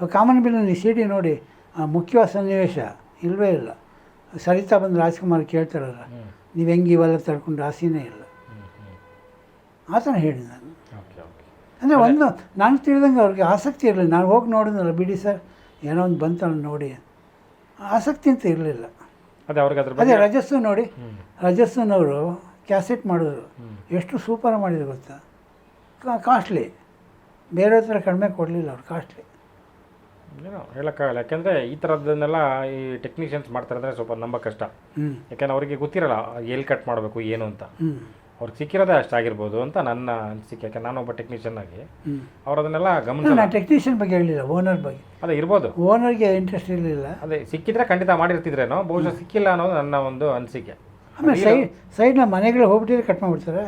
ಕಾಮನ್ ಬಿಲ್ನಲ್ಲಿ ಸಿ ಡಿ ನೋಡಿ ಮುಖ್ಯವಾದ ಸನ್ನಿವೇಶ. ಇಲ್ಲವೇ ಇಲ್ಲ. ಸರಿತಾ ಬಂದು ರಾಜ್ಕುಮಾರ್ ಕೇಳ್ತಾರಲ್ಲ ನೀವು ಹೆಂಗೆ ಇವೆಲ್ಲ ತಡ್ಕೊಂಡು ರಾಸಿನೇ ಇಲ್ಲ. ಆ ಥರ ಹೇಳಿ ನಾನು. Okay okay. ಅಂದರೆ ಒಂದು ನಾನು ತಿಳಿದಂಗೆ ಅವ್ರಿಗೆ ಆಸಕ್ತಿ ಇರಲಿಲ್ಲ. ನಾನು ಹೋಗಿ ನೋಡಿದ್ನಲ್ಲ ಬಿಡಿ ಸರ್ ಏನೋ ಒಂದು ಬಂತಲ್ಲ ನೋಡಿ. ಆಸಕ್ತಿ ಅಂತ ಇರಲಿಲ್ಲ. ಅದೇ ಅವ್ರಿಗೆ ಅದೇ ರಜಸ್ಸು ನೋಡಿ. ರಜಸ್ಸನವರು ಕ್ಯಾಸೆಟ್ ಮಾಡಿದ್ರು. ಎಷ್ಟು ಸೂಪರ್ ಮಾಡಿದ್ರು ಗೊತ್ತಾ? ಕಾಸ್ಟ್ಲಿ. ಬೇರೆ ಹತ್ರ ಕಡಿಮೆ ಕೊಡಲಿಲ್ಲ ಅವ್ರು ಕಾಸ್ಟ್ಲಿ. ಏನೋ ಹೇಳೋಕ್ಕಾಗಲ್ಲ ಯಾಕೆಂದರೆ ಈ ಥರದ್ದನ್ನೆಲ್ಲ ಈ ಟೆಕ್ನಿಷಿಯನ್ಸ್ ಮಾಡ್ತಾರೆ ಅಂದರೆ ಸ್ವಲ್ಪ ನಂಬ ಕಷ್ಟ. ಯಾಕೆಂದ್ರೆ ಅವರಿಗೆ ಗೊತ್ತಿರಲ್ಲ ಎಲ್ಲಿ ಕಟ್ ಮಾಡಬೇಕು ಏನು ಅಂತ. ಅವ್ರು ಅವ್ರಿಗೆ ಸಿಕ್ಕಿರೋದೇ ಅಷ್ಟಾಗಿರ್ಬೋದು ಅಂತ ನನ್ನ ಅನಿಸಿಕೆ. ಯಾಕೆ ನಾನೊಬ್ಬ ಟೆಕ್ನಿಷಿಯನ್ ಆಗಿ ಅವ್ರು ಅದನ್ನೆಲ್ಲ ಗಮನ ನಾನು ಟೆಕ್ನಿಷಿಯನ್ ಬಗ್ಗೆ ಹೇಳಿಲ್ಲ ಓನರ್ ಬಗ್ಗೆ. ಅದೇ ಇರ್ಬೋದು. ಓನರ್ಗೆ ಇಂಟ್ರೆಸ್ಟ್ ಇರಲಿಲ್ಲ. ಅದೇ ಸಿಕ್ಕಿದ್ರೆ ಖಂಡಿತ ಮಾಡಿರ್ತಿದ್ರೇನೋ ಬಹುಶಃ ಸಿಕ್ಕಿಲ್ಲ ಅನ್ನೋದು ನನ್ನ ಒಂದು ಅನಿಸಿಕೆ. ಆಮೇಲೆ ಸೈಡ್ ಸೈಡ್ನ ಮನೆಗಳು ಹೋಗ್ಬಿಟ್ಟಿದ್ರೆ ಕಟ್ ಮಾಡ್ಬಿಡ್ತಾರೆ?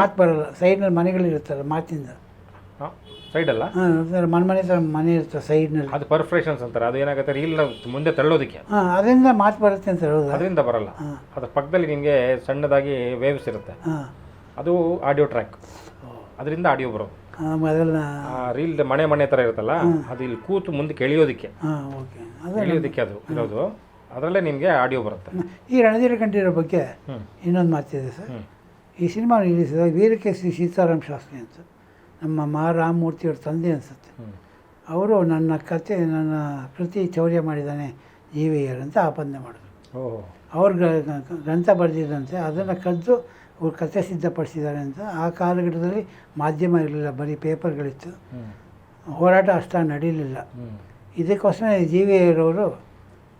ಮಾತು ಬರಲ್ಲ. ಸೈಡ್ನಲ್ಲಿ ಮನೆಗಳಿರುತ್ತಲ್ಲ ಮಾತಿಂದ. ಸೈಡಲ್ಲ ಸರ್ ಮನೆ ಮನೆ ಥರ ಮನೆ ಇರುತ್ತೆ ಸೈಡ್ನಲ್ಲಿ ಅದು ಪರ್ಫ್ರೇಷನ್ಸ್ ಅಂತಾರೆ ಅದು ಏನಾಗುತ್ತೆ ರೀಲ್ನ ಮುಂದೆ ತಳ್ಳೋದಕ್ಕೆ. ಹಾಂ ಅದರಿಂದ ಮಾತು ಬರುತ್ತೆ ಅಂತ ಹೇಳೋದು. ಅದರಿಂದ ಬರಲ್ಲ. ಅದ್ರ ಪಕ್ಕದಲ್ಲಿ ನಿಮಗೆ ಸಣ್ಣದಾಗಿ ವೇವ್ಸ್ ಇರುತ್ತೆ. ಹಾಂ. ಅದು ಆಡಿಯೋ ಟ್ರ್ಯಾಕ್ ಅದರಿಂದ ಆಡಿಯೋ ಬರೋದು. ರೀಲ್ ಮನೆ ಮನೆ ಥರ ಇರುತ್ತಲ್ಲ ಅದು ಇಲ್ಲಿ ಕೂತು ಮುಂದೆ ಕೇಳಿಯೋದಿಕ್ಕೆ. ಹಾಂ ಓಕೆ ಅದು ಎಳೆಯೋದಕ್ಕೆ ಅದು ಇರೋದು. ಅದರಲ್ಲೇ ನಿಮಗೆ ಆಡಿಯೋ ಬರುತ್ತೆ. ಈ ರಣಧೀರ ಕಂಠೀರ ಬಗ್ಗೆ ಇನ್ನೊಂದು ಮಾತಿದೆ ಸರ್. ಈ ಸಿನಿಮಾ ರಿಲೀಸ್ ವೀರಕೇಶಿ ಸೀತಾರಾಮ್ ಶಾಸ್ತ್ರಿ ಅಂತ. ನಮ್ಮ ಮಾ ರಾಮಮೂರ್ತಿಯವ್ರ ತಂದೆ ಅನಿಸುತ್ತೆ. ಅವರು ನನ್ನ ಕತೆ ನನ್ನ ಕೃತಿ ಚೌರ್ಯ ಮಾಡಿದ್ದಾನೆ ಜಿ ವಿ ಅಂತ ಆಪಾದನೆ ಮಾಡಿದ್ರು. ಅವ್ರ ಗ್ರಂಥ ಬರೆದಿದ್ದಂತೆ ಅದನ್ನು ಕದ್ದು ಅವ್ರು ಕತೆ ಸಿದ್ಧಪಡಿಸಿದ್ದಾರೆ ಅಂತ. ಆ ಕಾಲಘಟ್ಟದಲ್ಲಿ ಮಾಧ್ಯಮ ಇರಲಿಲ್ಲ ಬರೀ ಪೇಪರ್ಗಳಿತ್ತು. ಹೋರಾಟ ಅಷ್ಟಾಗಿ ನಡೀಲಿಲ್ಲ. ಇದಕ್ಕೋಸ್ಕರ ಜಿ ವಿ ಅವರು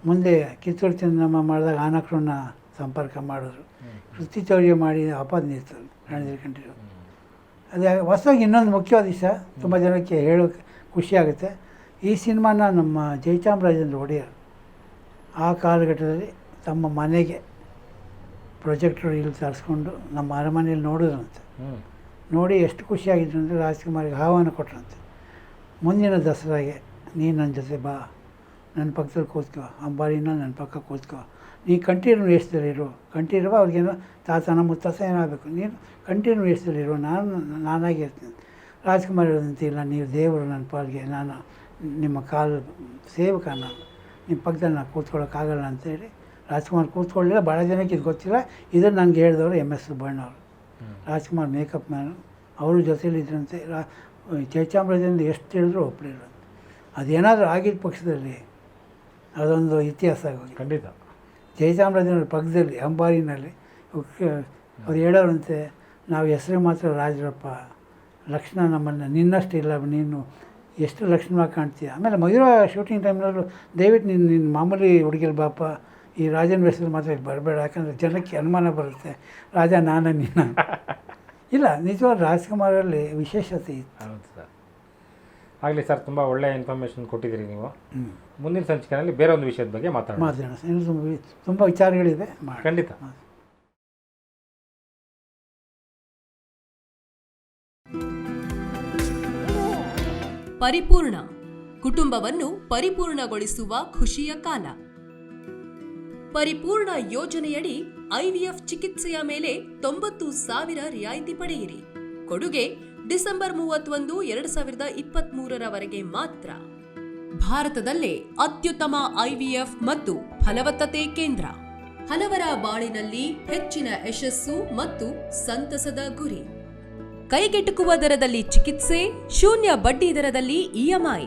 ಮುಂದೆ ಕಿತ್ತೂರು ಚಂದ್ರಮ್ಮ ಮಾಡಿದಾಗ ಆನಕ್ರನ್ನ ಸಂಪರ್ಕ ಮಾಡಿದ್ರು. ಕೃತಿ ಚೌರ್ಯ ಮಾಡಿ ಆಪಾದನೆ ಇತ್ತು ರಣಧೀರ್ ಕಂಠೀರು ಅದೇ ಹೊಸದಾಗಿ ಇನ್ನೊಂದು ಮುಖ್ಯವಾದ ವಿಷಯ ತುಂಬ ಜನಕ್ಕೆ ಹೇಳೋಕ್ಕೆ ಖುಷಿಯಾಗುತ್ತೆ ಈ ಸಿನಿಮಾನ ನಮ್ಮ ಜಯಚಾಮರಾಜೇಂದ್ರ ಒಡೆಯರ್ ಆ ಕಾಲಘಟ್ಟದಲ್ಲಿ ತಮ್ಮ ಮನೆಗೆ ಪ್ರೊಜೆಕ್ಟರ್ ಇಲ್ಲಿ ತರಿಸ್ಕೊಂಡು ನಮ್ಮ ಅರಮನೆಯಲ್ಲಿ ನೋಡಿದ್ರಂತೆ. ನೋಡಿ ಎಷ್ಟು ಖುಷಿಯಾಗಿದ್ರು ಅಂದರೆ ರಾಜ್ಕುಮಾರಿಗೆ ಆಹ್ವಾನ ಕೊಟ್ರಂತೆ. ಮುಂದಿನ ದಸರಾಗೆ ನೀನು ನನ್ನ ಜೊತೆ ಬಾ. ನನ್ನ ಪಕ್ಕದಲ್ಲಿ ಕೂತ್ಕೋ ಅಂಬಾರಿನ ನನ್ನ ಪಕ್ಕ ಕೂತ್ಕೋ. ನೀ ಕಂಟಿನ್ಯೂ ವೇಷದಲ್ಲಿರು ಕಂಟಿನ್ಯೂ ಅವ್ರಿಗೇನೋ ತಾತನ ಮುತ್ತಾಸ ಏನಾಗಬೇಕು? ನೀನು ಕಂಟಿನ್ಯೂ ವೇಷದಲ್ಲಿರು ನಾನು ನಾನಾಗಿ ಇರ್ತೀನಿ. ರಾಜ್ಕುಮಾರ್ ಹೇಳೋದಂತೆ ಇಲ್ಲ ನೀವು ದೇವರು ನನ್ನ ಪಾಲ್ಗೆ ನಾನು ನಿಮ್ಮ ಕಾಲು ಸೇವಕ ನಾನು. ನಿಮ್ಮ ಪಕ್ಕದಲ್ಲಿ ನಾನು ಕೂತ್ಕೊಳ್ಳೋಕ್ಕಾಗಲ್ಲ ಅಂತೇಳಿ ರಾಜ್ಕುಮಾರ್ ಕೂತ್ಕೊಳ್ಳಿಲ್ಲ ಭಾಳ ಜನಕ್ಕೆ ಇದು ಗೊತ್ತಿಲ್ಲ. ಇದನ್ನು ನನಗೆ ಹೇಳಿದವರು ಎಂ ಎಸ್ ಸುಬ್ಬಣ್ಣ ಅವರು ರಾಜ್ಕುಮಾರ್ ಮೇಕಪ್ ಮ್ಯಾನು. ಅವರು ಜೊತೆಯಲ್ಲಿದ್ದರಂತೆ ರಾ ಜಯಚಾಮರಾಜೇಂದ್ರ ಎಷ್ಟು ಹೇಳಿದ್ರು ಒಪ್ಪಲಿಲ್ಲ ಅದೇನಾದರೂ ಆಗಿದ್ದ ಪಕ್ಷದಲ್ಲಿ ಅದೊಂದು ಇತಿಹಾಸ ಆಗೋದು. ಖಂಡಿತ. ಜಯಚಾಮರಾಜೇಂದ್ರ ಪಕ್ಕದಲ್ಲಿ ಅಂಬಾರಿನಲ್ಲಿ ಅವ್ರು ಹೇಳೋರಂತೆ ನಾವು ಹೆಸರು ಮಾತ್ರ ರಾಜರಪ್ಪ ಲಕ್ಷಣ ನಮ್ಮನ್ನು ನಿನ್ನಷ್ಟು ಇಲ್ಲ ನೀನು ಎಷ್ಟು ಲಕ್ಷಣವಾಗಿ ಕಾಣ್ತೀಯ? ಆಮೇಲೆ ಮಯೂರ ಶೂಟಿಂಗ್ ಟೈಮ್ನಲ್ಲೂ ದಯವಿಟ್ಟು ನಿನ್ನ ನಿನ್ನ ಮಾಮೂಲಿ ಹುಡುಗಿಲ್ ಬಾಪ ಈ ರಾಜನ ವೇಷದಲ್ಲಿ ಮಾತ್ರ ಇಲ್ಲಿ ಬರಬೇಡ ಯಾಕಂದರೆ ಜನಕ್ಕೆ ಅನುಮಾನ ಬರುತ್ತೆ. ರಾಜ ನಾನ ನಿನ್ನ ಇಲ್ಲ ನಿಜವಾದ ರಾಜ್ಕುಮಾರಲ್ಲಿ ವಿಶೇಷತೆ ಇತ್ತು. ಆಗಲಿ ಸರ್ ತುಂಬ ಒಳ್ಳೆಯ ಇನ್ಫಾರ್ಮೇಷನ್ ಕೊಟ್ಟಿದ್ದೀರಿ ನೀವು. ಮುಂದಿನ ಸಂಚಿಕೆಯಲ್ಲಿ ಬೇರೆ ಒಂದು ವಿಷಯದ ಬಗ್ಗೆ ಮಾತಾಡೋಣ. ಮಾತಾಡೋಣ ಇನ್ನು ತುಂಬ ತುಂಬ ವಿಚಾರಗಳಿವೆ. ಖಂಡಿತ. ಪರಿಪೂರ್ಣ. ಕುಟುಂಬವನ್ನು ಪರಿಪೂರ್ಣಗೊಳಿಸುವ ಖುಷಿಯ ಕಾಲ. ಪರಿಪೂರ್ಣ ಯೋಜನೆಯಡಿ ಐವಿಎಫ್ ಚಿಕಿತ್ಸೆಯ ಮೇಲೆ ತೊಂಬತ್ತು ಸಾವಿರ ರಿಯಾಯಿತಿ ಪಡೆಯಿರಿ. ಕೊಡುಗೆ ಡಿಸೆಂಬರ್ ಮೂವತ್ತೊಂದು, ಎರಡು ಸಾವಿರದ ಇಪ್ಪತ್ತ್ ಮೂರರವರೆಗೆ ಮಾತ್ರ. ಭಾರತದಲ್ಲೇ ಅತ್ಯುತ್ತಮ ಐವಿಎಫ್ ಮತ್ತು ಫಲವತ್ತತೆ ಕೇಂದ್ರ. ಹಲವರ ಬಾಳಿನಲ್ಲಿ ಹೆಚ್ಚಿನ ಯಶಸ್ಸು ಮತ್ತು ಸಂತಸದ ಗುರಿ. ಕೈಗೆಟುಕುವ ದರದಲ್ಲಿ ಚಿಕಿತ್ಸೆ, ಶೂನ್ಯ ಬಡ್ಡಿ ದರದಲ್ಲಿ ಇಎಂಐ